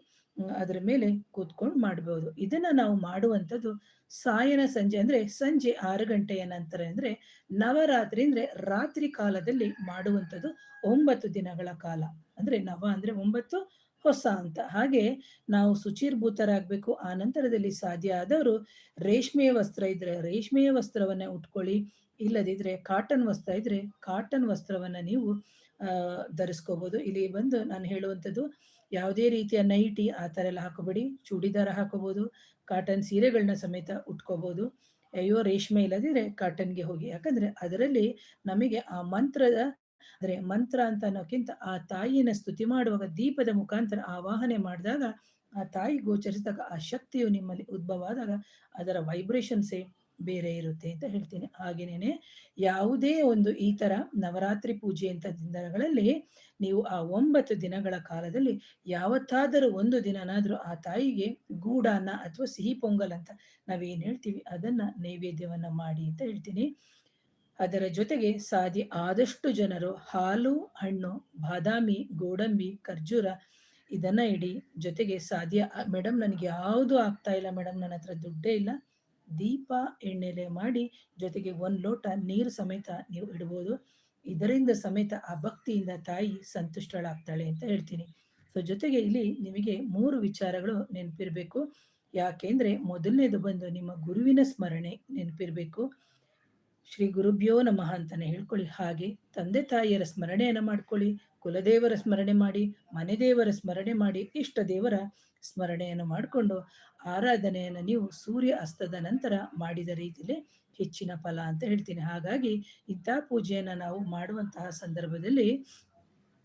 ಅದರ ಮೇಲೆ ಕೂತ್ಕೊಂಡು ಮಾಡಬಹುದು ಇದನ್ನ ನಾವು ಮಾಡುವಂಥದ್ದು ಸಾಯನ ಸಂಜೆ ಅಂದ್ರೆ ಸಂಜೆ ಆರು ಗಂಟೆಯ ನಂತರ ಅಂದ್ರೆ ನವರಾತ್ರಿ ಅಂದ್ರೆ ರಾತ್ರಿ ಕಾಲದಲ್ಲಿ ಮಾಡುವಂಥದ್ದು ಒಂಬತ್ತು ದಿನಗಳ ಕಾಲ. ಅಂದ್ರೆ ನವ ಅಂದ್ರೆ ಒಂಬತ್ತು ಹೊಸ ಅಂತ. ಹಾಗೆ ನಾವು ಶುಚಿರ್ಭೂತರಾಗಬೇಕು ಆ ನಂತರದಲ್ಲಿ ಸಾಧ್ಯ ಆದವರು ರೇಷ್ಮೆಯ ವಸ್ತ್ರ ಇದ್ರೆ ರೇಷ್ಮೆಯ ವಸ್ತ್ರವನ್ನ ಉಟ್ಕೊಳ್ಳಿ. ಇಲ್ಲದಿದ್ರೆ ಕಾಟನ್ ವಸ್ತ್ರ ಇದ್ರೆ ಕಾಟನ್ ವಸ್ತ್ರವನ್ನ ನೀವು ಆ ಧರಿಸ್ಕೋಬಹುದು. ಇಲ್ಲಿ ಬಂದು ನಾನು ಹೇಳುವಂಥದ್ದು ಯಾವುದೇ ರೀತಿಯ ನೈಟಿ ಆ ಥರ ಎಲ್ಲ ಹಾಕೋಬೇಡಿ. ಚೂಡಿದಾರ ಹಾಕೋಬಹುದು. ಕಾಟನ್ ಸೀರೆಗಳನ್ನ ಸಮೇತ ಉಟ್ಕೋಬಹುದು. ಅಯ್ಯೋ! ರೇಷ್ಮೆ ಇಲ್ಲದಿದ್ರೆ ಕಾಟನ್‌ಗೆ ಹೋಗಿ. ಯಾಕಂದ್ರೆ ಅದರಲ್ಲಿ ನಮಗೆ ಆ ಮಂತ್ರದ ಅಂದ್ರೆ ಮಂತ್ರ ಅಂತ ಅನ್ನೋಕ್ಕಿಂತ ಆ ತಾಯಿನ ಸ್ತುತಿ ಮಾಡುವಾಗ ದೀಪದ ಮುಖಾಂತರ ಆವಾಹನೆ ಮಾಡಿದಾಗ, ಆ ತಾಯಿ ಗೋಚರಿಸಿದಾಗ, ಆ ಶಕ್ತಿಯು ನಿಮ್ಮಲ್ಲಿ ಉದ್ಭವ ಆದಾಗ ಅದರ ವೈಬ್ರೇಷನ್ಸೇ ಬೇರೆ ಇರುತ್ತೆ ಅಂತ ಹೇಳ್ತೀನಿ. ಹಾಗೇನೇನೆ ಯಾವುದೇ ಒಂದು ಈ ತರ ನವರಾತ್ರಿ ಅಂತ ದಿನಗಳಲ್ಲಿ ನೀವು ಆ ಒಂಬತ್ತು ದಿನಗಳ ಕಾಲದಲ್ಲಿ ಯಾವತ್ತಾದರೂ ಒಂದು ದಿನನಾದರೂ ಆ ತಾಯಿಗೆ ಗೂಡಾನ ಅಥವಾ ಸಿಹಿ ಪೊಂಗಲ್ ಅಂತ ನಾವೇನು ಹೇಳ್ತೀವಿ ಅದನ್ನ ನೈವೇದ್ಯವನ್ನ ಮಾಡಿ ಅಂತ ಹೇಳ್ತೀನಿ. ಅದರ ಜೊತೆಗೆ ಸಾದಿ ಆದಷ್ಟು ಜನರು ಹಾಲು, ಹಣ್ಣು, ಬಾದಾಮಿ, ಗೋಡಂಬಿ, ಖರ್ಜೂರ ಇದನ್ನ ಇಡಿ. ಜೊತೆಗೆ ಸಾಧ್ಯ ಮೇಡಮ್ ನನಗೆ ಯಾವುದು ಆಗ್ತಾ ಇಲ್ಲ ಮೇಡಮ್ ನನ್ನ ಹತ್ರ ದುಡ್ಡೇ ಇಲ್ಲ. ದೀಪ ಎಣ್ಣೆಲೆ ಮಾಡಿ ಜೊತೆಗೆ ಒಂದು ಲೋಟ ನೀರು ಸಮೇತ ನೀವು ಇಡ್ಬೋದು. ಇದರಿಂದ ಸಮೇತ ಆ ಭಕ್ತಿಯಿಂದ ತಾಯಿ ಸಂತುಷ್ಟಳಾಗ್ತಾಳೆ ಅಂತ ಹೇಳ್ತೀನಿ. ಸೊ ಜೊತೆಗೆ ಇಲ್ಲಿ ನಿಮಗೆ ಮೂರು ವಿಚಾರಗಳು ನೆನಪಿರಬೇಕು ಯಾಕೆಂದ್ರೆ ಮೊದಲನೇದು ಬಂದು ನಿಮ್ಮ ಗುರುವಿನ ಸ್ಮರಣೆ ನೆನಪಿರಬೇಕು ಶ್ರೀ ಗುರುಭ್ಯೋ ನಮಃ ಅಂತಾನೆ ಹೇಳ್ಕೊಳ್ಳಿ. ಹಾಗೆ ತಂದೆ ತಾಯಿಯರ ಸ್ಮರಣೆಯನ್ನು ಮಾಡ್ಕೊಳ್ಳಿ. ಕುಲದೇವರ ಸ್ಮರಣೆ ಮಾಡಿ, ಮನೆ ದೇವರ ಸ್ಮರಣೆ ಮಾಡಿ, ಇಷ್ಟ ದೇವರ ಸ್ಮರಣೆಯನ್ನು ಮಾಡಿಕೊಂಡು ಆರಾಧನೆಯನ್ನು ನೀವು ಸೂರ್ಯ ಅಸ್ತದ ನಂತರ ಮಾಡಿದ ರೀತಿಯಲ್ಲಿ ಹೆಚ್ಚಿನ ಫಲ ಅಂತ ಹೇಳ್ತೀನಿ. ಹಾಗಾಗಿ ಇಂಥ ಪೂಜೆಯನ್ನು ನಾವು ಮಾಡುವಂತಹ ಸಂದರ್ಭದಲ್ಲಿ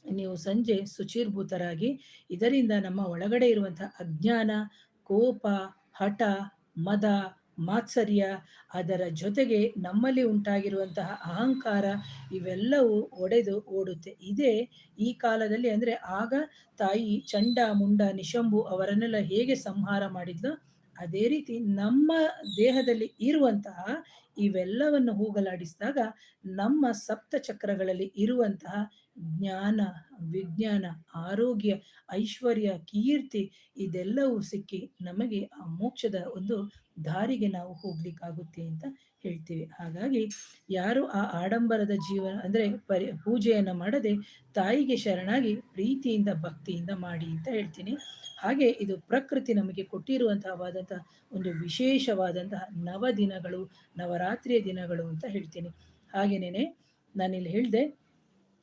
ನೀವು ಸಂಜೆ ಶುಚೀರ್ಭೂತರಾಗಿ ಇದರಿಂದ ನಮ್ಮ ಒಳಗಡೆ ಇರುವಂತಹ ಅಜ್ಞಾನ, ಕೋಪ, ಹಠ, ಮದ, ಮಾತ್ಸರ್ಯ ಅದರ ಜೊತೆಗೆ ನಮ್ಮಲ್ಲಿ ಉಂಟಾಗಿರುವಂತಹ ಅಹಂಕಾರ ಇವೆಲ್ಲವೂ ಒಡೆದು ಓಡುತ್ತೆ. ಇದೇ ಈ ಕಾಲದಲ್ಲಿ ಅಂದರೆ ಆಗ ತಾಯಿ ಚಂಡ, ಮುಂಡ, ನಿಶಂಭು ಅವರನ್ನೆಲ್ಲ ಹೇಗೆ ಸಂಹಾರ ಮಾಡಿದ್ಲು ಅದೇ ರೀತಿ ನಮ್ಮ ದೇಹದಲ್ಲಿ ಇರುವಂತಹ ಇವೆಲ್ಲವನ್ನು ಹೋಗಲಾಡಿಸಿದಾಗ ನಮ್ಮ ಸಪ್ತ ಚಕ್ರಗಳಲ್ಲಿ ಇರುವಂತಹ ಜ್ಞಾನ, ವಿಜ್ಞಾನ, ಆರೋಗ್ಯ, ಐಶ್ವರ್ಯ, ಕೀರ್ತಿ ಇದೆಲ್ಲವೂ ಸಿಕ್ಕಿ ನಮಗೆ ಆ ಮೋಕ್ಷದ ಒಂದು ದಾರಿಗೆ ನಾವು ಹೋಗ್ಲಿಕ್ಕಾಗುತ್ತೆ ಅಂತ ಹೇಳ್ತೀವಿ. ಹಾಗಾಗಿ ಯಾರು ಆ ಆಡಂಬರದ ಜೀವನ ಅಂದ್ರೆ ಪರಿ ಪೂಜೆಯನ್ನು ಮಾಡದೆ ತಾಯಿಗೆ ಶರಣಾಗಿ ಪ್ರೀತಿಯಿಂದ, ಭಕ್ತಿಯಿಂದ ಮಾಡಿ ಅಂತ ಹೇಳ್ತೀನಿ. ಹಾಗೆ ಇದು ಪ್ರಕೃತಿ ನಮಗೆ ಕೊಟ್ಟಿರುವಂತಹವಾದಂತಹ ಒಂದು ವಿಶೇಷವಾದಂತಹ ನವ ದಿನಗಳು, ನವರಾತ್ರಿಯ ದಿನಗಳು ಅಂತ ಹೇಳ್ತೀನಿ. ಹಾಗೇನೇನೆ ನಾನಿಲ್ಲಿ ಹೇಳ್ದೆ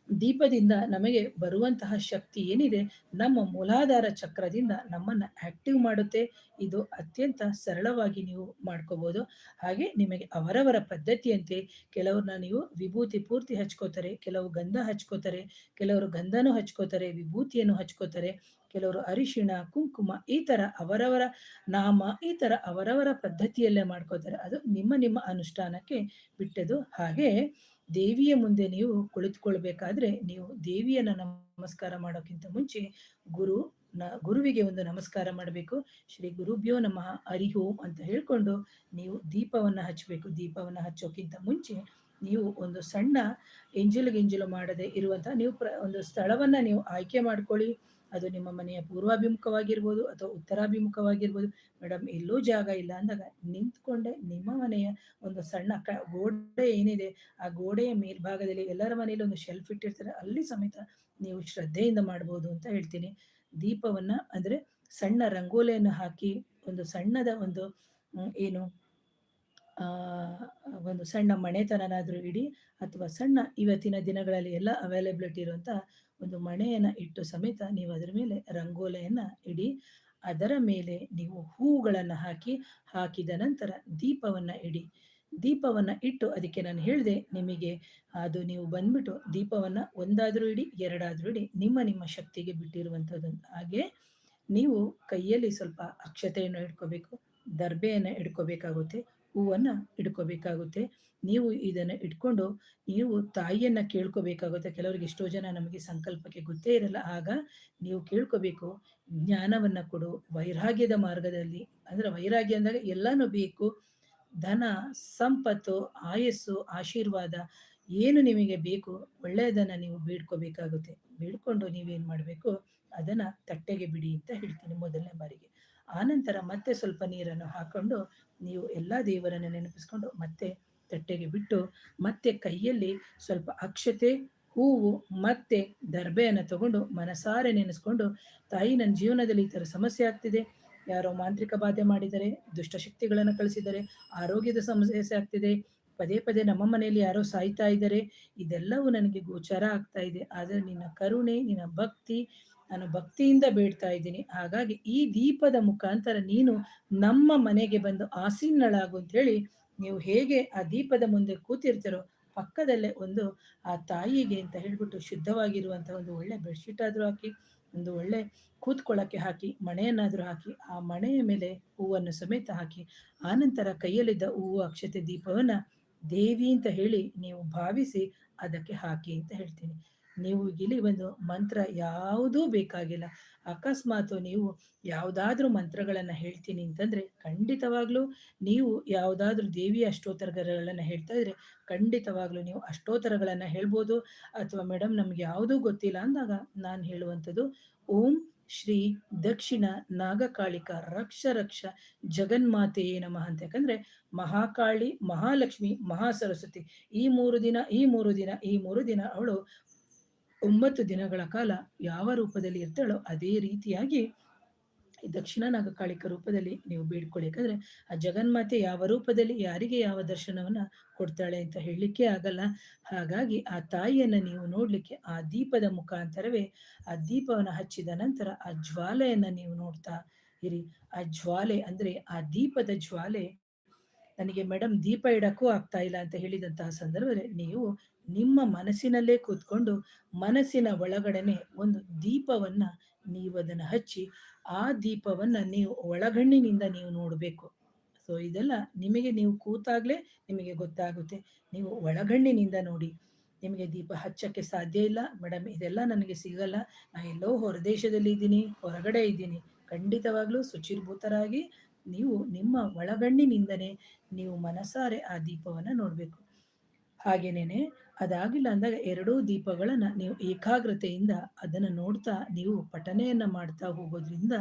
ದೀಪದಿಂದ ನಮಗೆ ಬರುವಂತಹ ಶಕ್ತಿ ಏನಿದೆ ನಮ್ಮ ಮೂಲಾಧಾರ ಚಕ್ರದಿಂದ ನಮ್ಮನ್ನ ಆಕ್ಟಿವ್ ಮಾಡುತ್ತೆ. ಇದು ಅತ್ಯಂತ ಸರಳವಾಗಿ ನೀವು ಮಾಡ್ಕೋಬಹುದು. ಹಾಗೆ ನಿಮಗೆ ಅವರವರ ಪದ್ಧತಿಯಂತೆ ಕೆಲವ್ರನ್ನ ನೀವು ವಿಭೂತಿ ಪೂರ್ತಿ ಹಚ್ಕೋತಾರೆ, ಕೆಲವು ಗಂಧ ಹಚ್ಕೋತಾರೆ, ಕೆಲವರು ಗಂಧನೂ ಹಚ್ಕೋತಾರೆ, ವಿಭೂತಿಯನ್ನು ಹಚ್ಕೋತಾರೆ, ಕೆಲವರು ಅರಿಶಿಣ, ಕುಂಕುಮ ಈ ತರ ಅವರವರ ನಾಮ ಈ ತರ ಅವರವರ ಪದ್ಧತಿಯಲ್ಲೇ ಮಾಡ್ಕೋತಾರೆ. ಅದು ನಿಮ್ಮ ನಿಮ್ಮ ಅನುಷ್ಠಾನಕ್ಕೆ ಬಿಟ್ಟದು ಹಾಗೆ ದೇವಿಯ ಮುಂದೆ ನೀವು ಕುಳಿತುಕೊಳ್ಬೇಕಾದ್ರೆ ನೀವು ದೇವಿಯನ್ನ ನಮಸ್ಕಾರ ಮಾಡೋಕ್ಕಿಂತ ಮುಂಚೆ ಗುರು ನ ಗುರುವಿಗೆ ಒಂದು ನಮಸ್ಕಾರ ಮಾಡಬೇಕು. ಶ್ರೀ ಗುರುಭ್ಯೋ ನಮಃ ಓಂ ಅಂತ ಹೇಳ್ಕೊಂಡು ನೀವು ದೀಪವನ್ನ ಹಚ್ಚಬೇಕು. ದೀಪವನ್ನ ಹಚ್ಚೋಕ್ಕಿಂತ ಮುಂಚೆ ನೀವು ಒಂದು ಸಣ್ಣ ಎಂಜಲು ಗಿಂಜಿಲು ಮಾಡದೆ ಇರುವಂತಹ ನೀವು ಪ್ರ, ಒಂದು ಸ್ಥಳವನ್ನ ನೀವು ಆಯ್ಕೆ ಮಾಡ್ಕೊಳ್ಳಿ. ಅದು ನಿಮ್ಮ ಮನೆಯ ಪೂರ್ವಾಭಿಮುಖವಾಗಿರ್ಬೋದು ಅಥವಾ ಉತ್ತರಾಭಿಮುಖವಾಗಿರ್ಬೋದು. ಮೇಡಮ್ ಎಲ್ಲೂ ಜಾಗ ಇಲ್ಲ ಅಂದಾಗ ನಿಂತ್ಕೊಂಡೆ ನಿಮ್ಮ ಮನೆಯ ಒಂದು ಸಣ್ಣ ಕ, ಗೋಡೆ ಏನಿದೆ, ಆ ಗೋಡೆಯ ಮೇಲ್ಭಾಗದಲ್ಲಿ ಎಲ್ಲರ ಮನೆಯಲ್ಲಿ ಒಂದು ಶೆಲ್ಫ್ ಇಟ್ಟಿರ್ತಾರೆ. ಅಲ್ಲಿ ಸಮೇತ ನೀವು ಶ್ರದ್ಧೆಯಿಂದ ಮಾಡ್ಬೋದು ಅಂತ ಹೇಳ್ತೀನಿ. ದೀಪವನ್ನ ಅಂದ್ರೆ ಸಣ್ಣ ರಂಗೋಲಿಯನ್ನು ಹಾಕಿ ಒಂದು ಸಣ್ಣದ ಒಂದು ಏನು ಒಂದು ಸಣ್ಣ ಮಣೆತನನಾದರೂ ಇಡಿ ಅಥವಾ ಸಣ್ಣ ಇವತ್ತಿನ ದಿನಗಳಲ್ಲಿ ಎಲ್ಲ ಅವೈಲೇಬಿಲಿಟಿ ಇರುವಂಥ ಒಂದು ಮಣೆಯನ್ನು ಇಟ್ಟು ಸಮೇತ ನೀವು ಅದರ ಮೇಲೆ ರಂಗೋಲೆಯನ್ನು ಇಡಿ, ಅದರ ಮೇಲೆ ನೀವು ಹೂಗಳನ್ನು ಹಾಕಿ, ಹಾಕಿದ ನಂತರ ದೀಪವನ್ನು ಇಡಿ. ದೀಪವನ್ನು ಇಟ್ಟು ಅದಕ್ಕೆ ನಾನು ಹೇಳಿದೆ ನಿಮಗೆ, ಅದು ನೀವು ಬಂದ್ಬಿಟ್ಟು ದೀಪವನ್ನು ಒಂದಾದರೂ ಇಡಿ, ಎರಡಾದರೂ ಇಡಿ, ನಿಮ್ಮ ನಿಮ್ಮ ಶಕ್ತಿಗೆ ಬಿಟ್ಟಿರುವಂಥದ್ದು ಹಾಗೆ ನೀವು ಕೈಯಲ್ಲಿ ಸ್ವಲ್ಪ ಅಕ್ಷತೆಯನ್ನು ಇಟ್ಕೋಬೇಕು ದರ್ಬೆಯನ್ನು ಇಟ್ಕೋಬೇಕಾಗುತ್ತೆ. ಹೂವನ್ನು ಇಟ್ಕೋಬೇಕಾಗುತ್ತೆ ನೀವು ಇದನ್ನು ಇಟ್ಕೊಂಡು ನೀವು ತಾಯಿಯನ್ನು ಕೇಳ್ಕೋಬೇಕಾಗುತ್ತೆ. ಕೆಲವರಿಗೆ ಎಷ್ಟೋ ಜನ ನಮಗೆ ಸಂಕಲ್ಪಕ್ಕೆ ಗೊತ್ತೇ ಇರಲ್ಲ. ಆಗ ನೀವು ಕೇಳ್ಕೋಬೇಕು, ಜ್ಞಾನವನ್ನು ಕೊಡು. ವೈರಾಗ್ಯದ ಮಾರ್ಗದಲ್ಲಿ, ಅಂದರೆ ವೈರಾಗ್ಯ ಅಂದಾಗ ಎಲ್ಲನೂ ಬೇಕು. ಧನ, ಸಂಪತ್ತು, ಆಯಸ್ಸು, ಆಶೀರ್ವಾದ ಏನು ನಿಮಗೆ ಬೇಕು, ಒಳ್ಳೆಯದನ್ನು ನೀವು ಬೇಡ್ಕೋಬೇಕಾಗುತ್ತೆ. ಬೇಡ್ಕೊಂಡು ನೀವೇನು ಮಾಡಬೇಕು, ಅದನ್ನು ತಟ್ಟೆಗೆ ಬಿಡಿ ಅಂತ ಹೇಳ್ತೀನಿ ಮೊದಲನೇ ಬಾರಿಗೆ. ಆನಂತರ ಮತ್ತೆ ಸ್ವಲ್ಪ ನೀರನ್ನು ಹಾಕೊಂಡು ನೀವು ಎಲ್ಲ ದೇವರನ್ನು ನೆನಪಿಸ್ಕೊಂಡು ಮತ್ತೆ ತಟ್ಟೆಗೆ ಬಿಟ್ಟು ಮತ್ತೆ ಕೈಯಲ್ಲಿ ಸ್ವಲ್ಪ ಅಕ್ಷತೆ, ಹೂವು ಮತ್ತೆ ದರ್ಬೆಯನ್ನು ತಗೊಂಡು ಮನಸಾರೆ ನೆನೆಸ್ಕೊಂಡು, ತಾಯಿ ನನ್ನ ಜೀವನದಲ್ಲಿ ಈ ಥರ ಸಮಸ್ಯೆ ಆಗ್ತಿದೆ. ಯಾರೋ ಮಾಂತ್ರಿಕ ಬಾಧೆ ಮಾಡಿದರೆ ದುಷ್ಟಶಕ್ತಿಗಳನ್ನು ಕಳಿಸಿದರೆ, ಆರೋಗ್ಯದ ಸಮಸ್ಯೆ ಆಗ್ತಿದೆ. ಪದೇ ಪದೇ ನಮ್ಮ ಮನೆಯಲ್ಲಿ ಯಾರೋ ಸಾಯ್ತಾ ಇದ್ದಾರೆ. ಇದೆಲ್ಲವೂ ನನಗೆ ಗೋಚಾರ ಆಗ್ತಾ ಇದೆ. ಆದರೆ ನಿನ್ನ ಕರುಣೆ, ನಿನ್ನ ಭಕ್ತಿ ನಾನು ಭಕ್ತಿಯಿಂದ ಬೇಡ್ತಾ ಇದ್ದೀನಿ. ಹಾಗಾಗಿ ಈ ದೀಪದ ಮುಖಾಂತರ ನೀನು ನಮ್ಮ ಮನೆಗೆ ಬಂದು ಆಸೀನಳಾಗು ಅಂತ ಹೇಳಿ ನೀವು ಹೇಗೆ ಆ ದೀಪದ ಮುಂದೆ ಕೂತಿರ್ತೀರೋ ಪಕ್ಕದಲ್ಲೇ ಒಂದು ಆ ತಾಯಿಗೆ ಅಂತ ಹೇಳ್ಬಿಟ್ಟು ಶುದ್ಧವಾಗಿರುವಂಥ ಒಂದು ಒಳ್ಳೆ ಬೆಡ್ಶೀಟ್ ಆದರೂ ಹಾಕಿ, ಒಂದು ಒಳ್ಳೆ ಕೂತ್ಕೊಳ್ಳಕ್ಕೆ ಹಾಕಿ, ಮಣೆಯನ್ನಾದರೂ ಹಾಕಿ, ಆ ಮಣೆಯ ಮೇಲೆ ಹೂವನ್ನು ಸಮೇತ ಹಾಕಿ ಆನಂತರ ಕೈಯಲ್ಲಿದ್ದ ಹೂವು, ಅಕ್ಷತೆ ದೀಪವನ್ನು ದೇವಿ ಅಂತ ಹೇಳಿ ನೀವು ಭಾವಿಸಿ ಅದಕ್ಕೆ ಹಾಕಿ ಅಂತ ಹೇಳ್ತೀನಿ. ನೀವು ಇಲ್ಲಿ ಒಂದು ಮಂತ್ರ ಯಾವುದೂ ಬೇಕಾಗಿಲ್ಲ. ಅಕಸ್ಮಾತ್ ನೀವು ಯಾವುದಾದ್ರೂ ಮಂತ್ರಗಳನ್ನು ಹೇಳ್ತೀನಿ ಅಂತಂದರೆ ಖಂಡಿತವಾಗ್ಲೂ ನೀವು ಯಾವುದಾದ್ರೂ ದೇವಿಯ ಅಷ್ಟೋತ್ತರಗಳನ್ನು ಹೇಳ್ತಾ ಇದ್ರೆ ಖಂಡಿತವಾಗ್ಲೂ ನೀವು ಅಷ್ಟೋತ್ತರಗಳನ್ನು ಹೇಳ್ಬೋದು. ಅಥವಾ ಮೇಡಮ್ ನಮ್ಗೆ ಯಾವುದೂ ಗೊತ್ತಿಲ್ಲ ಅಂದಾಗ ನಾನು ಹೇಳುವಂಥದ್ದು, ಓಂ ಶ್ರೀ ದಕ್ಷಿಣ ನಾಗಕಾಳಿಕ ರಕ್ಷ ರಕ್ಷ ಜಗನ್ಮಾತೆಯೇ ನಮಃ ಅಂತ. ಯಾಕಂದ್ರೆ ಮಹಾಕಾಳಿ, ಮಹಾಲಕ್ಷ್ಮಿ ಮಹಾ ಸರಸ್ವತಿ ಈ ಮೂರು ದಿನ, ಈ ಮೂರು ದಿನ, ಈ ಮೂರು ದಿನ ಅವಳು ಒಂಬತ್ತು ದಿನಗಳ ಕಾಲ ಯಾವ ರೂಪದಲ್ಲಿ ಇರ್ತಾಳೋ ಅದೇ ರೀತಿಯಾಗಿ ದಕ್ಷಿಣ ನಾಗಕಾಳಿಕ ರೂಪದಲ್ಲಿ ನೀವು ಬೇಡ್ಕೊಳ್ಳಿ ಯಾಕಂದ್ರೆ ಆ ಜಗನ್ಮಾತೆ ಯಾವ ರೂಪದಲ್ಲಿ, ಯಾರಿಗೆ ಯಾವ ದರ್ಶನವನ್ನ ಕೊಡ್ತಾಳೆ ಅಂತ ಹೇಳಲಿಕ್ಕೆ ಆಗಲ್ಲ. ಹಾಗಾಗಿ ಆ ತಾಯಿಯನ್ನ ನೀವು ನೋಡ್ಲಿಕ್ಕೆ ಆ ದೀಪದ ಮುಖಾಂತರವೇ ಆ ದೀಪವನ್ನು ಹಚ್ಚಿದ ನಂತರ ಆ ಜ್ವಾಲೆಯನ್ನ ನೀವು ನೋಡ್ತಾ ಇರಿ. ಆ ಜ್ವಾಲೆ ಅಂದ್ರೆ ಆ ದೀಪದ ಜ್ವಾಲೆ, ನನಗೆ ಮೇಡಮ್ ದೀಪ ಇಡಕ್ಕೂ ಆಗ್ತಾ ಇಲ್ಲ ಅಂತ ಹೇಳಿದಂತಹ ಸಂದರ್ಭದಲ್ಲಿ ನೀವು ನಿಮ್ಮ ಮನಸ್ಸಿನಲ್ಲೇ ಕೂತ್ಕೊಂಡು ಮನಸ್ಸಿನ ಒಳಗಡೆನೆ ಒಂದು ದೀಪವನ್ನ ನೀವು ಅದನ್ನು ಹಚ್ಚಿ, ಆ ದೀಪವನ್ನ ನೀವು ಒಳಗಣ್ಣಿನಿಂದ ನೀವು ನೋಡಬೇಕು. ಸೊ ಇದೆಲ್ಲ ನಿಮಗೆ ನೀವು ಕೂತಾಗಲೇ ನಿಮಗೆ ಗೊತ್ತಾಗುತ್ತೆ. ನೀವು ಒಳಗಣ್ಣಿನಿಂದ ನೋಡಿ. ನಿಮಗೆ ದೀಪ ಹಚ್ಚಕ್ಕೆ ಸಾಧ್ಯ ಇಲ್ಲ. ಮೇಡಮ್ ಇದೆಲ್ಲ ನನಗೆ ಸಿಗಲ್ಲ. ನಾ ಎಲ್ಲೋ ಹೊರದೇಶದಲ್ಲಿ ಇದ್ದೀನಿ, ಹೊರಗಡೆ ಇದ್ದೀನಿ. ಖಂಡಿತವಾಗ್ಲೂ ಶುಚಿರ್ಭೂತರಾಗಿ ನೀವು ನಿಮ್ಮ ಒಳಗಣ್ಣಿನಿಂದನೇ ನೀವು ಮನಸಾರೆ ಆ ದೀಪವನ್ನು ನೋಡಬೇಕು. ಹಾಗೇನೇನೆ ಅದಾಗಿಲ್ಲ ಅಂದಾಗ ಎರಡೂ ದೀಪಗಳನ್ನು ನೀವು ಏಕಾಗ್ರತೆಯಿಂದ ಅದನ್ನು ನೋಡ್ತಾ ನೀವು ಪಠನೆಯನ್ನ ಮಾಡ್ತಾ ಹೋಗೋದ್ರಿಂದ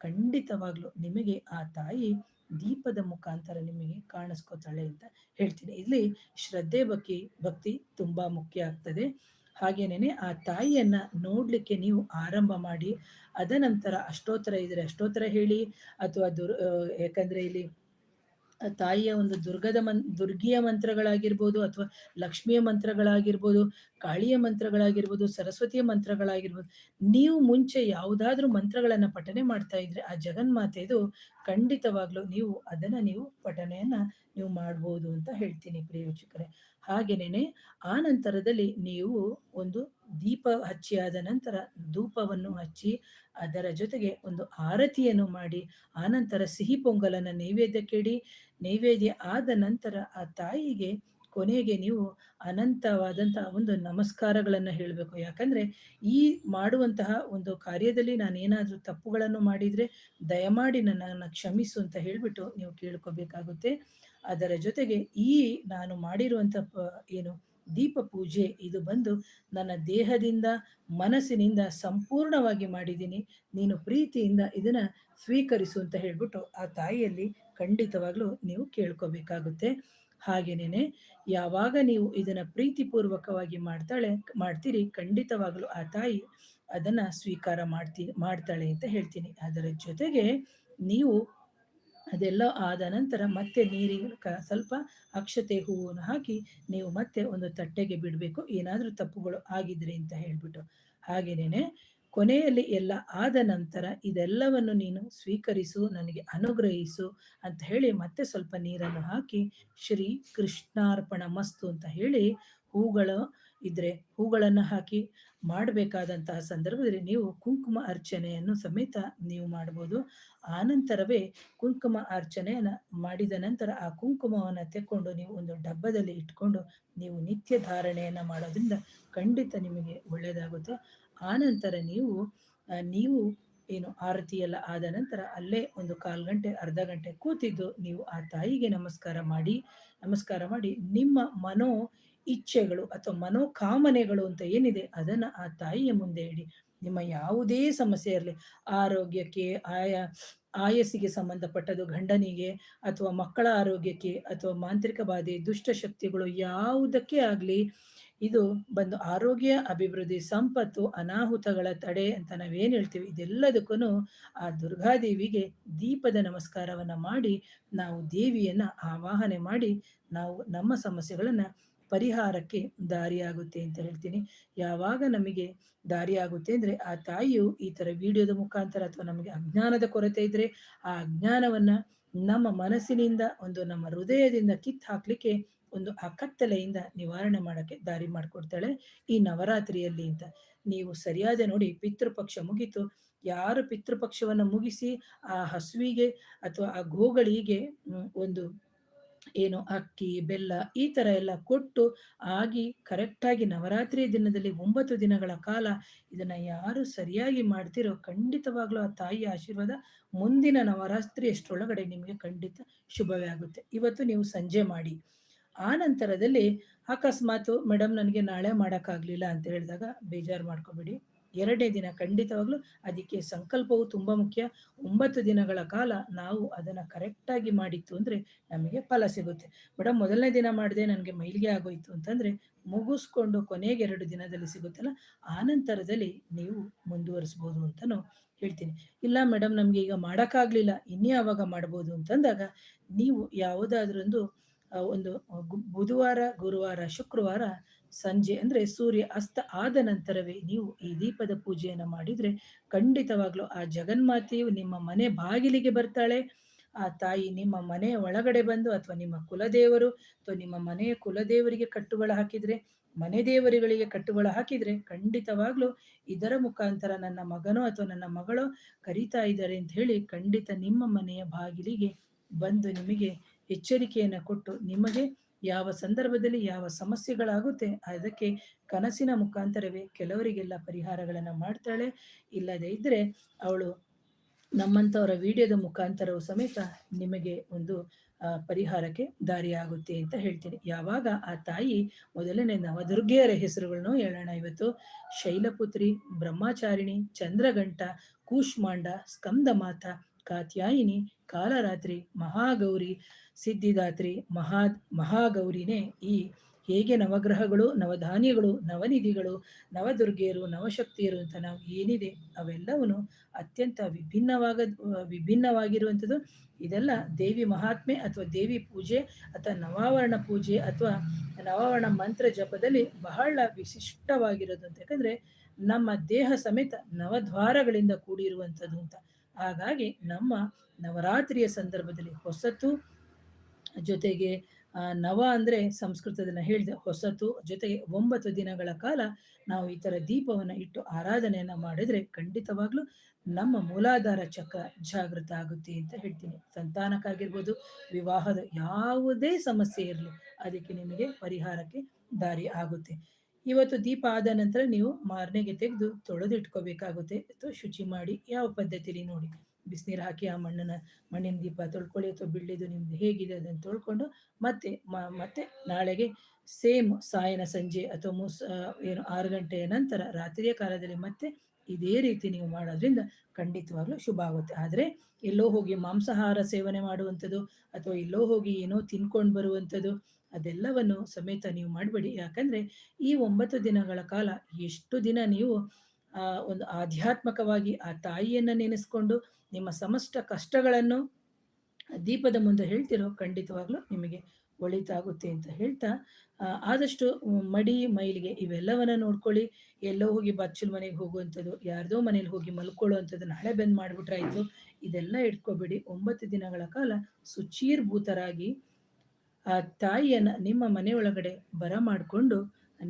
ಖಂಡಿತವಾಗ್ಲೂ ನಿಮಗೆ ಆ ತಾಯಿ ದೀಪದ ಮುಖಾಂತರ ನಿಮಗೆ ಕಾಣಿಸ್ಕೋತಾಳೆ ಅಂತ ಹೇಳ್ತೀನಿ. ಇಲ್ಲಿ ಶ್ರದ್ಧೆ ಬಗ್ಗೆ ಭಕ್ತಿ ತುಂಬಾ ಮುಖ್ಯ ಆಗ್ತದೆ. ಹಾಗೇನೇನೆ ಆ ತಾಯಿಯನ್ನ ನೋಡ್ಲಿಕ್ಕೆ ನೀವು ಆರಂಭ ಮಾಡಿ, ಅದ ನಂತರ ಅಷ್ಟೋತ್ತರ ಇದ್ರೆ ಅಷ್ಟೋತ್ತರ ಹೇಳಿ, ಅಥವಾ ದುರ್ ಯಾಕಂದ್ರೆ ಇಲ್ಲಿ ತಾಯಿಯ ಒಂದು ದುರ್ಗದ ಮನ್, ದುರ್ಗಿಯ ಮಂತ್ರಗಳಾಗಿರ್ಬೋದು ಅಥವಾ ಲಕ್ಷ್ಮಿಯ ಮಂತ್ರಗಳಾಗಿರ್ಬೋದು, ಕಾಳಿಯ ಮಂತ್ರಗಳಾಗಿರ್ಬೋದು, ಸರಸ್ವತಿಯ ಮಂತ್ರಗಳಾಗಿರ್ಬೋದು, ನೀವು ಮುಂಚೆ ಯಾವುದಾದ್ರೂ ಮಂತ್ರಗಳನ್ನು ಪಠನೆ ಮಾಡ್ತಾ ಇದ್ರೆ ಆ ಜಗನ್ಮಾತೆದು ಖಂಡಿತವಾಗ್ಲೂ ನೀವು ಅದನ್ನ ನೀವು ಪಠನೆಯನ್ನು ನೀವು ಮಾಡ್ಬೋದು ಅಂತ ಹೇಳ್ತೀನಿ ಪ್ರಿಯೋಚಕರೇ ಹಾಗೇನೆ ಆ ನಂತರದಲ್ಲಿ ನೀವು ಒಂದು ದೀಪ ಹಚ್ಚಿ ಆದ ನಂತರ ಧೂಪವನ್ನು ಹಚ್ಚಿ ಅದರ ಜೊತೆಗೆ ಒಂದು ಆರತಿಯನ್ನು ಮಾಡಿ, ಆನಂತರ ಸಿಹಿ ಪೊಂಗಲನ್ನು ನೈವೇದ್ಯಕ್ಕೆ ಇಡಿ ನೈವೇದ್ಯ ಆದ ನಂತರ ಆ ತಾಯಿಗೆ ಕೊನೆಗೆ ನೀವು ಅನಂತವಾದಂತಹ ಒಂದು ನಮಸ್ಕಾರಗಳನ್ನು ಹೇಳಬೇಕು. ಯಾಕಂದ್ರೆ ಈ ಮಾಡುವಂತಹ ಒಂದು ಕಾರ್ಯದಲ್ಲಿ ನಾನು ಏನಾದರೂ ತಪ್ಪುಗಳನ್ನು ಮಾಡಿದರೆ ದಯಮಾಡಿ ನನ್ನನ್ನು ಕ್ಷಮಿಸು ಅಂತ ಹೇಳಿಬಿಟ್ಟು ನೀವು ಕೇಳ್ಕೋಬೇಕಾಗುತ್ತೆ. ಅದರ ಜೊತೆಗೆ ಈ ನಾನು ಮಾಡಿರುವಂಥ ಏನು ದೀಪ ಪೂಜೆ ಇದು ಬಂದು ನನ್ನ ದೇಹದಿಂದ, ಮನಸ್ಸಿನಿಂದ ಸಂಪೂರ್ಣವಾಗಿ ಮಾಡಿದ್ದೀನಿ. ನೀನು ಪ್ರೀತಿಯಿಂದ ಇದನ್ನು ಸ್ವೀಕರಿಸು ಅಂತ ಹೇಳ್ಬಿಟ್ಟು ಆ ತಾಯಿಯಲ್ಲಿ ಖಂಡಿತವಾಗ್ಲೂ ನೀವು ಕೇಳ್ಕೋಬೇಕಾಗುತ್ತೆ. ಹಾಗೇನೇನೆ, ಯಾವಾಗ ನೀವು ಇದನ್ನ ಪ್ರೀತಿಪೂರ್ವಕವಾಗಿ ಮಾಡ್ತಾಳೆ, ಮಾಡ್ತೀರಿ, ಖಂಡಿತವಾಗ್ಲೂ ಆ ತಾಯಿ ಅದನ್ನ ಸ್ವೀಕಾರ ಮಾಡ್ತಿ, ಮಾಡ್ತಾಳೆ ಅಂತ ಹೇಳ್ತೀನಿ. ಅದರ ಜೊತೆಗೆ ನೀವು ಅದೆಲ್ಲ ಆದ ನಂತರ ಮತ್ತೆ ನೀರಿಗೆ ಸ್ವಲ್ಪ ಅಕ್ಷತೆ ಹೂವನ್ನು ಹಾಕಿ ನೀವು ಮತ್ತೆ ಒಂದು ತಟ್ಟೆಗೆ ಬಿಡಬೇಕು. ಏನಾದರೂ ತಪ್ಪುಗಳು ಆಗಿದ್ರೆ ಅಂತ ಹೇಳಿಬಿಟ್ಟು. ಹಾಗೇನೇನೆ, ಕೊನೆಯಲ್ಲಿ ಎಲ್ಲ ಆದ ನಂತರ ಇದೆಲ್ಲವನ್ನು ನೀನು ಸ್ವೀಕರಿಸು, ನನಗೆ ಅನುಗ್ರಹಿಸು ಅಂತ ಹೇಳಿ ಮತ್ತೆ ಸ್ವಲ್ಪ ನೀರನ್ನು ಹಾಕಿ ಶ್ರೀ ಕೃಷ್ಣಾರ್ಪಣ ಮಸ್ತು ಅಂತ ಹೇಳಿ ಹೂಗಳು ಇದ್ರೆ ಹೂಗಳನ್ನು ಹಾಕಿ ಮಾಡಬೇಕಾದಂತಹ ಸಂದರ್ಭದಲ್ಲಿ ನೀವು ಕುಂಕುಮ ಅರ್ಚನೆಯನ್ನು ಸಮೇತ ನೀವು ಮಾಡ್ಬೋದು. ಆನಂತರವೇ ಕುಂಕುಮ ಅರ್ಚನೆಯನ್ನು ಮಾಡಿದ ನಂತರ ಆ ಕುಂಕುಮವನ್ನು ತೆಕ್ಕೊಂಡು ನೀವು ಒಂದು ಡಬ್ಬದಲ್ಲಿ ಇಟ್ಕೊಂಡು ನೀವು ನಿತ್ಯ ಧಾರಣೆಯನ್ನು ಮಾಡೋದ್ರಿಂದ ಖಂಡಿತ ನಿಮಗೆ ಒಳ್ಳೆಯದಾಗುತ್ತೆ ಆನಂತರ ನೀವು ನೀವು ಏನು ಆರತಿ ಎಲ್ಲ ಆದ ನಂತರ ಅಲ್ಲೇ ಒಂದು ಕಾಲು ಗಂಟೆ, ಅರ್ಧ ಗಂಟೆ ಕೂತಿದ್ದು ನೀವು ಆ ತಾಯಿಗೆ ನಮಸ್ಕಾರ ಮಾಡಿ ನಮಸ್ಕಾರ ಮಾಡಿ ನಿಮ್ಮ ಮನೋ ಇಚ್ಛೆಗಳು ಅಥವಾ ಮನೋಕಾಮನೆಗಳು ಅಂತ ಏನಿದೆ ಅದನ್ನು ಆ ತಾಯಿಯ ಮುಂದೆ ಇಡಿ. ನಿಮ್ಮ ಯಾವುದೇ ಸಮಸ್ಯೆ ಇರಲಿ, ಆರೋಗ್ಯಕ್ಕೆ, ಆಯಾ, ಆಯಸ್ಸಿಗೆ ಸಂಬಂಧಪಟ್ಟದು ಗಂಡನಿಗೆ ಅಥವಾ ಮಕ್ಕಳ ಆರೋಗ್ಯಕ್ಕೆ ಅಥವಾ ಮಾಂತ್ರಿಕ ಬಾಧೆ ದುಷ್ಟಶಕ್ತಿಗಳು ಯಾವುದಕ್ಕೆ ಆಗಲಿ, ಇದು ಬಂದು ಆರೋಗ್ಯ, ಅಭಿವೃದ್ಧಿ, ಸಂಪತ್ತು, ಅನಾಹುತಗಳ ತಡೆ ಅಂತ ನಾವೇನು ಹೇಳ್ತೀವಿ ಇದೆಲ್ಲದಕ್ಕೂ ಆ ದುರ್ಗಾದೇವಿಗೆ ದೀಪದ ನಮಸ್ಕಾರವನ್ನು ಮಾಡಿ, ನಾವು ದೇವಿಯನ್ನು ಆವಾಹನೆ ಮಾಡಿ, ನಾವು ನಮ್ಮ ಸಮಸ್ಯೆಗಳನ್ನು ಪರಿಹಾರಕ್ಕೆ ದಾರಿಯಾಗುತ್ತೆ ಅಂತ ಹೇಳ್ತೀನಿ. ಯಾವಾಗ ನಮಗೆ ದಾರಿಯಾಗುತ್ತೆ ಅಂದರೆ ಆ ತಾಯಿಯು ಈ ಥರ ವಿಡಿಯೋದ ಮುಖಾಂತರ ಅಥವಾ ನಮಗೆ ಅಜ್ಞಾನದ ಕೊರತೆ ಇದ್ದರೆ ಆ ಅಜ್ಞಾನವನ್ನು ನಮ್ಮ ಮನಸ್ಸಿನಿಂದ ಒಂದು ನಮ್ಮ ಹೃದಯದಿಂದ ಕಿತ್ತು ಹಾಕ್ಲಿಕ್ಕೆ ಒಂದು ಆ ಕತ್ತಲೆಯಿಂದ ನಿವಾರಣೆ ಮಾಡೋಕ್ಕೆ ದಾರಿ ಮಾಡಿಕೊಡ್ತಾಳೆ ಈ ನವರಾತ್ರಿಯಲ್ಲಿ ಅಂತ. ನೀವು ಸರಿಯಾದ ನೋಡಿ ಪಿತೃಪಕ್ಷ ಮುಗಿತು. ಯಾರು ಪಿತೃಪಕ್ಷವನ್ನು ಮುಗಿಸಿ ಆ ಹಸುವಿಗೆ ಅಥವಾ ಆ ಗೋಗಳಿಗೆ ಒಂದು ಏನು ಅಕ್ಕಿ, ಬೆಲ್ಲ ಈ ಥರ ಎಲ್ಲ ಕೊಟ್ಟು ಆಗಿ ಕರೆಕ್ಟಾಗಿ ನವರಾತ್ರಿ ದಿನದಲ್ಲಿ ಒಂಬತ್ತು ದಿನಗಳ ಕಾಲ ಇದನ್ನು ಯಾರು ಸರಿಯಾಗಿ ಮಾಡ್ತಿರೋ ಖಂಡಿತವಾಗ್ಲೂ ಆ ತಾಯಿಯ ಆಶೀರ್ವಾದ ಮುಂದಿನ ನವರಾತ್ರಿ ಅಷ್ಟರೊಳಗಡೆ ನಿಮಗೆ ಖಂಡಿತ ಶುಭವೇ ಆಗುತ್ತೆ. ಇವತ್ತು ನೀವು ಸಂಜೆ ಮಾಡಿ. ಆ ನಂತರದಲ್ಲಿ ಅಕಸ್ಮಾತ್ ಮೇಡಮ್ ನನಗೆ ನಾಳೆ ಮಾಡೋಕ್ಕಾಗಲಿಲ್ಲ ಅಂತ ಹೇಳಿದಾಗ ಬೇಜಾರು ಮಾಡ್ಕೋಬೇಡಿ. ಎರಡನೇ ದಿನ ಖಂಡಿತವಾಗ್ಲೂ ಅದಕ್ಕೆ ಸಂಕಲ್ಪವು ತುಂಬ ಮುಖ್ಯ. ಒಂಬತ್ತು ದಿನಗಳ ಕಾಲ ನಾವು ಅದನ್ನು ಕರೆಕ್ಟಾಗಿ ಮಾಡಿತ್ತು ಅಂದರೆ ನಮಗೆ ಫಲ ಸಿಗುತ್ತೆ. ಮೇಡಮ್ ಮೊದಲನೇ ದಿನ ಮಾಡಿದೆ, ನನಗೆ ಮೈಲಿಗೆ ಆಗೋಯ್ತು ಅಂತಂದರೆ ಮುಗಿಸ್ಕೊಂಡು ಕೊನೆಗೆ ಎರಡು ದಿನದಲ್ಲಿ ಸಿಗುತ್ತಲ್ಲ, ಆ ನಂತರದಲ್ಲಿ ನೀವು ಮುಂದುವರಿಸ್ಬೋದು ಅಂತಲೂ ಹೇಳ್ತೀನಿ. ಇಲ್ಲ ಮೇಡಮ್ ನಮಗೆ ಈಗ ಮಾಡೋಕ್ಕಾಗಲಿಲ್ಲ ಇನ್ಯಾವಾಗ ಮಾಡ್ಬೋದು ಅಂತಂದಾಗ ನೀವು ಯಾವುದಾದ್ರೊಂದು ಒಂದು ಬುಧವಾರ, ಗುರುವಾರ, ಶುಕ್ರವಾರ ಸಂಜೆ ಅಂದರೆ ಸೂರ್ಯ ಅಸ್ತ ಆದ ನಂತರವೇ ನೀವು ಈ ದೀಪದ ಪೂಜೆಯನ್ನು ಮಾಡಿದರೆ ಖಂಡಿತವಾಗ್ಲೂ ಆ ಜಗನ್ಮಾತೆಯು ನಿಮ್ಮ ಮನೆ ಬಾಗಿಲಿಗೆ ಬರ್ತಾಳೆ. ಆ ತಾಯಿ ನಿಮ್ಮ ಮನೆಯ ಒಳಗಡೆ ಬಂದು ಅಥವಾ ನಿಮ್ಮ ಕುಲದೇವರು ಅಥವಾ ನಿಮ್ಮ ಮನೆಯ ಕುಲದೇವರಿಗೆ ಕಟ್ಟುಗಳು ಹಾಕಿದರೆ, ಮನೆ ದೇವರುಗಳಿಗೆ ಕಟ್ಟುಗಳು ಹಾಕಿದರೆ ಖಂಡಿತವಾಗ್ಲೂ ಇದರ ಮುಖಾಂತರ ನನ್ನ ಮಗನೋ ಅಥವಾ ನನ್ನ ಮಗಳೋ ಕರೀತಾ ಇದ್ದಾರೆ ಅಂತ ಹೇಳಿ ಖಂಡಿತ ನಿಮ್ಮ ಮನೆಯ ಬಾಗಿಲಿಗೆ ಬಂದು ನಿಮಗೆ ಎಚ್ಚರಿಕೆಯನ್ನು ಕೊಟ್ಟು ನಿಮಗೆ ಯಾವ ಸಂದರ್ಭದಲ್ಲಿ ಯಾವ ಸಮಸ್ಯೆಗಳಾಗುತ್ತೆ, ಅದಕ್ಕೆ ಕನಸಿನ ಮುಖಾಂತರವೇ ಕೆಲವರಿಗೆಲ್ಲ ಪರಿಹಾರಗಳನ್ನು ಮಾಡ್ತಾಳೆ. ಇಲ್ಲದೇ ಇದ್ದರೆ ಅವಳು ನಮ್ಮಂಥವರ ವಿಡಿಯೋದ ಮುಖಾಂತರವು ಸಮೇತ ನಿಮಗೆ ಒಂದು ಪರಿಹಾರಕ್ಕೆ ದಾರಿಯಾಗುತ್ತೆ ಅಂತ ಹೇಳ್ತೀನಿ. ಯಾವಾಗ ಆ ತಾಯಿ ಮೊದಲನೇ ನವದುರ್ಗೆಯರ ಹೆಸರುಗಳನ್ನು ಹೇಳೋಣ ಇವತ್ತು. ಶೈಲಪುತ್ರಿ, ಬ್ರಹ್ಮಚಾರಿಣಿ ಚಂದ್ರಗಂಟ ಕೂಷ್ಮಾಂಡ, ಸ್ಕಂದಮಾತ ಕಾತ್ಯಾಯಿನಿ ಕಾಲರಾತ್ರಿ ಮಹಾಗೌರಿ ಸಿದ್ಧಿದಾತ್ರಿ ಮಹಾ ಮಹಾಗೌರಿನೇ ಈ ಹೇಗೆ ನವಗ್ರಹಗಳು, ನವಧಾನ್ಯಗಳು, ನವನಿಧಿಗಳು, ನವದುರ್ಗೆಯರು, ನವಶಕ್ತಿಯರು ಅಂತ ನಾವು ಏನಿದೆ ಅವೆಲ್ಲವೂ ಅತ್ಯಂತ ವಿಭಿನ್ನವಾಗ, ವಿಭಿನ್ನವಾಗಿರುವಂಥದ್ದು. ಇದೆಲ್ಲ ದೇವಿ ಮಹಾತ್ಮೆ ಅಥವಾ ದೇವಿ ಪೂಜೆ ಅಥವಾ ನವಾವರಣ ಪೂಜೆ ಅಥವಾ ನವಾವರಣ ಮಂತ್ರ ಜಪದಲ್ಲಿ ಬಹಳ ವಿಶಿಷ್ಟವಾಗಿರೋದು ಅಂತ. ಯಾಕಂದರೆ ನಮ್ಮ ದೇಹ ಸಮೇತ ನವದ್ವಾರಗಳಿಂದ ಕೂಡಿರುವಂಥದ್ದು ಅಂತ. ಹಾಗಾಗಿ ನಮ್ಮ ನವರಾತ್ರಿಯ ಸಂದರ್ಭದಲ್ಲಿ ಹೊಸತು ಜೊತೆಗೆ ನವ ಅಂದರೆ ಸಂಸ್ಕೃತದನ್ನು ಹೇಳಿದೆ, ಹೊಸತು ಜೊತೆಗೆ ಒಂಬತ್ತು ದಿನಗಳ ಕಾಲ ನಾವು ಈ ಥರ ದೀಪವನ್ನು ಇಟ್ಟು ಆರಾಧನೆಯನ್ನು ಮಾಡಿದರೆ ಖಂಡಿತವಾಗ್ಲೂ ನಮ್ಮ ಮೂಲಾಧಾರ ಚಕ್ರ ಜಾಗೃತ ಆಗುತ್ತೆ ಅಂತ ಹೇಳ್ತೀನಿ. ಸಂತಾನಕ್ಕಾಗಿರ್ಬೋದು, ವಿವಾಹದ ಯಾವುದೇ ಸಮಸ್ಯೆ ಇರಲಿ, ಅದಕ್ಕೆ ನಿಮಗೆ ಪರಿಹಾರಕ್ಕೆ ದಾರಿ ಆಗುತ್ತೆ. ಇವತ್ತು ದೀಪ ಆದ ನಂತರ ನೀವು ಮಾರನೆಗೆ ತೆಗೆದು ತೊಳೆದಿಟ್ಕೋಬೇಕಾಗುತ್ತೆ. ಅಥವಾ ಶುಚಿ ಮಾಡಿ ಯಾವ ಪದ್ಧತಿಲಿ ನೋಡಿ. ಬಿಸಿನೀರು ಹಾಕಿ ಆ ಮಣ್ಣನ್ನು, ಮಣ್ಣಿನ ದೀಪ ತೊಳ್ಕೊಳ್ಳಿ ಅಥವಾ ಬಿಳ್ಳಿದು ನಿಮ್ದು ಹೇಗಿದೆ ಅದನ್ನು ತೊಳ್ಕೊಂಡು ಮತ್ತೆ ಮತ್ತೆ ನಾಳೆಗೆ ಸೇಮ್ ಸಾಯನ ಸಂಜೆ ಅಥವಾ ಮೂಸ್ ಏನು ಆರು ಗಂಟೆಯ ನಂತರ ರಾತ್ರಿಯ ಕಾಲದಲ್ಲಿ ಮತ್ತೆ ಇದೇ ರೀತಿ ನೀವು ಮಾಡೋದ್ರಿಂದ ಖಂಡಿತವಾಗ್ಲೂ ಶುಭ ಆಗುತ್ತೆ. ಆದರೆ ಎಲ್ಲೋ ಹೋಗಿ ಮಾಂಸಾಹಾರ ಸೇವನೆ ಮಾಡುವಂಥದ್ದು ಅಥವಾ ಎಲ್ಲೋ ಹೋಗಿ ಏನೋ ತಿನ್ಕೊಂಡು ಬರುವಂಥದ್ದು ಅದೆಲ್ಲವನ್ನು ಸಮೇತ ನೀವು ಮಾಡಬೇಡಿ. ಯಾಕಂದರೆ ಈ ಒಂಬತ್ತು ದಿನಗಳ ಕಾಲ ಎಷ್ಟು ದಿನ ನೀವು ಒಂದು ಆಧ್ಯಾತ್ಮಕವಾಗಿ ಆ ತಾಯಿಯನ್ನು ನೆನೆಸ್ಕೊಂಡು ನಿಮ್ಮ ಸಮಸ್ತ ಕಷ್ಟಗಳನ್ನು ದೀಪದ ಮುಂದೆ ಹೇಳ್ತಿರೋ ಖಂಡಿತವಾಗ್ಲೂ ನಿಮಗೆ ಒಳಿತಾಗುತ್ತೆ ಅಂತ ಹೇಳ್ತಾ ಆದಷ್ಟು ಮಡಿ, ಮೈಲಿಗೆ ಇವೆಲ್ಲವನ್ನ ನೋಡ್ಕೊಳ್ಳಿ. ಎಲ್ಲೋ ಹೋಗಿ ಬಚ್ಚಲು ಮನೆಗೆ ಹೋಗುವಂಥದ್ದು, ಯಾರ್ದೋ ಮನೇಲಿ ಹೋಗಿ ಮಲ್ಕೊಳ್ಳುವಂಥದ್ದು ನಾಳೆ ಬಂದ್ ಮಾಡಿಬಿಟ್ರಾಯ್ತು. ಇದೆಲ್ಲ ಇಟ್ಕೋಬೇಡಿ. ಒಂಬತ್ತು ದಿನಗಳ ಕಾಲ ಸುಚೀರ್ಭೂತರಾಗಿ ಆ ತಾಯಿಯನ್ನ ನಿಮ್ಮ ಮನೆಯೊಳಗಡೆ ಬರ ಮಾಡಿಕೊಂಡು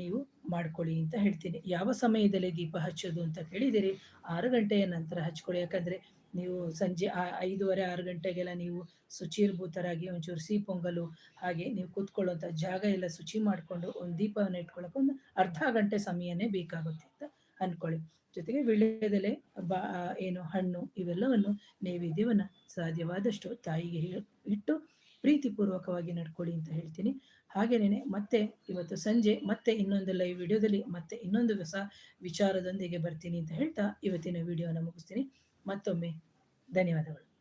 ನೀವು ಮಾಡ್ಕೊಳ್ಳಿ ಅಂತ ಹೇಳ್ತೀನಿ. ಯಾವ ಸಮಯದಲ್ಲಿ ದೀಪ ಹಚ್ಚೋದು ಅಂತ ಕೇಳಿದಿರಿ, ಆರು ಗಂಟೆಯ ನಂತರ ಹಚ್ಕೊಳ್ಳಿ. ಯಾಕಂದರೆ ನೀವು ಸಂಜೆ ಐದೂವರೆ, ಆರು ಗಂಟೆಗೆಲ್ಲ ನೀವು ಶುಚೀರ್ಭೂತರಾಗಿ ಒಂಚೂರು ಸಿಹಿ ಪೊಂಗಲು ಹಾಗೆ ನೀವು ಕೂತ್ಕೊಳ್ಳೋಂಥ ಜಾಗ ಎಲ್ಲ ಶುಚಿ ಮಾಡಿಕೊಂಡು ಒಂದು ದೀಪವನ್ನು ಇಟ್ಕೊಳ್ಳೋಕೆ ಒಂದು ಅರ್ಧ ಗಂಟೆ ಸಮಯನೇ ಬೇಕಾಗುತ್ತೆ ಅಂತ ಅಂದ್ಕೊಳ್ಳಿ ಜೊತೆಗೆ ವಿಳ್ಯದೆಲೆ, ಬಾ, ಏನು ಹಣ್ಣು ಇವೆಲ್ಲವನ್ನು ನೈವೇದ್ಯವನ್ನು ಸಾಧ್ಯವಾದಷ್ಟು ತಾಯಿಗೆ ಇಟ್ಟು ಪ್ರೀತಿಪೂರ್ವಕವಾಗಿ ನಡ್ಕೊಳ್ಳಿ ಅಂತ ಹೇಳ್ತೀನಿ. ಹಾಗೇನೇ ಮತ್ತೆ ಇವತ್ತು ಸಂಜೆ ಮತ್ತೆ ಇನ್ನೊಂದು ಲೈವ್ ವಿಡಿಯೋದಲ್ಲಿ ಮತ್ತೆ ಇನ್ನೊಂದು ಹೊಸ ವಿಚಾರದೊಂದಿಗೆ ಬರ್ತೀನಿ ಅಂತ ಹೇಳ್ತಾ ಇವತ್ತಿನ ವಿಡಿಯೋನ ಮುಗಿಸ್ತೀನಿ. ಮತ್ತೊಮ್ಮೆ ಧನ್ಯವಾದಗಳು.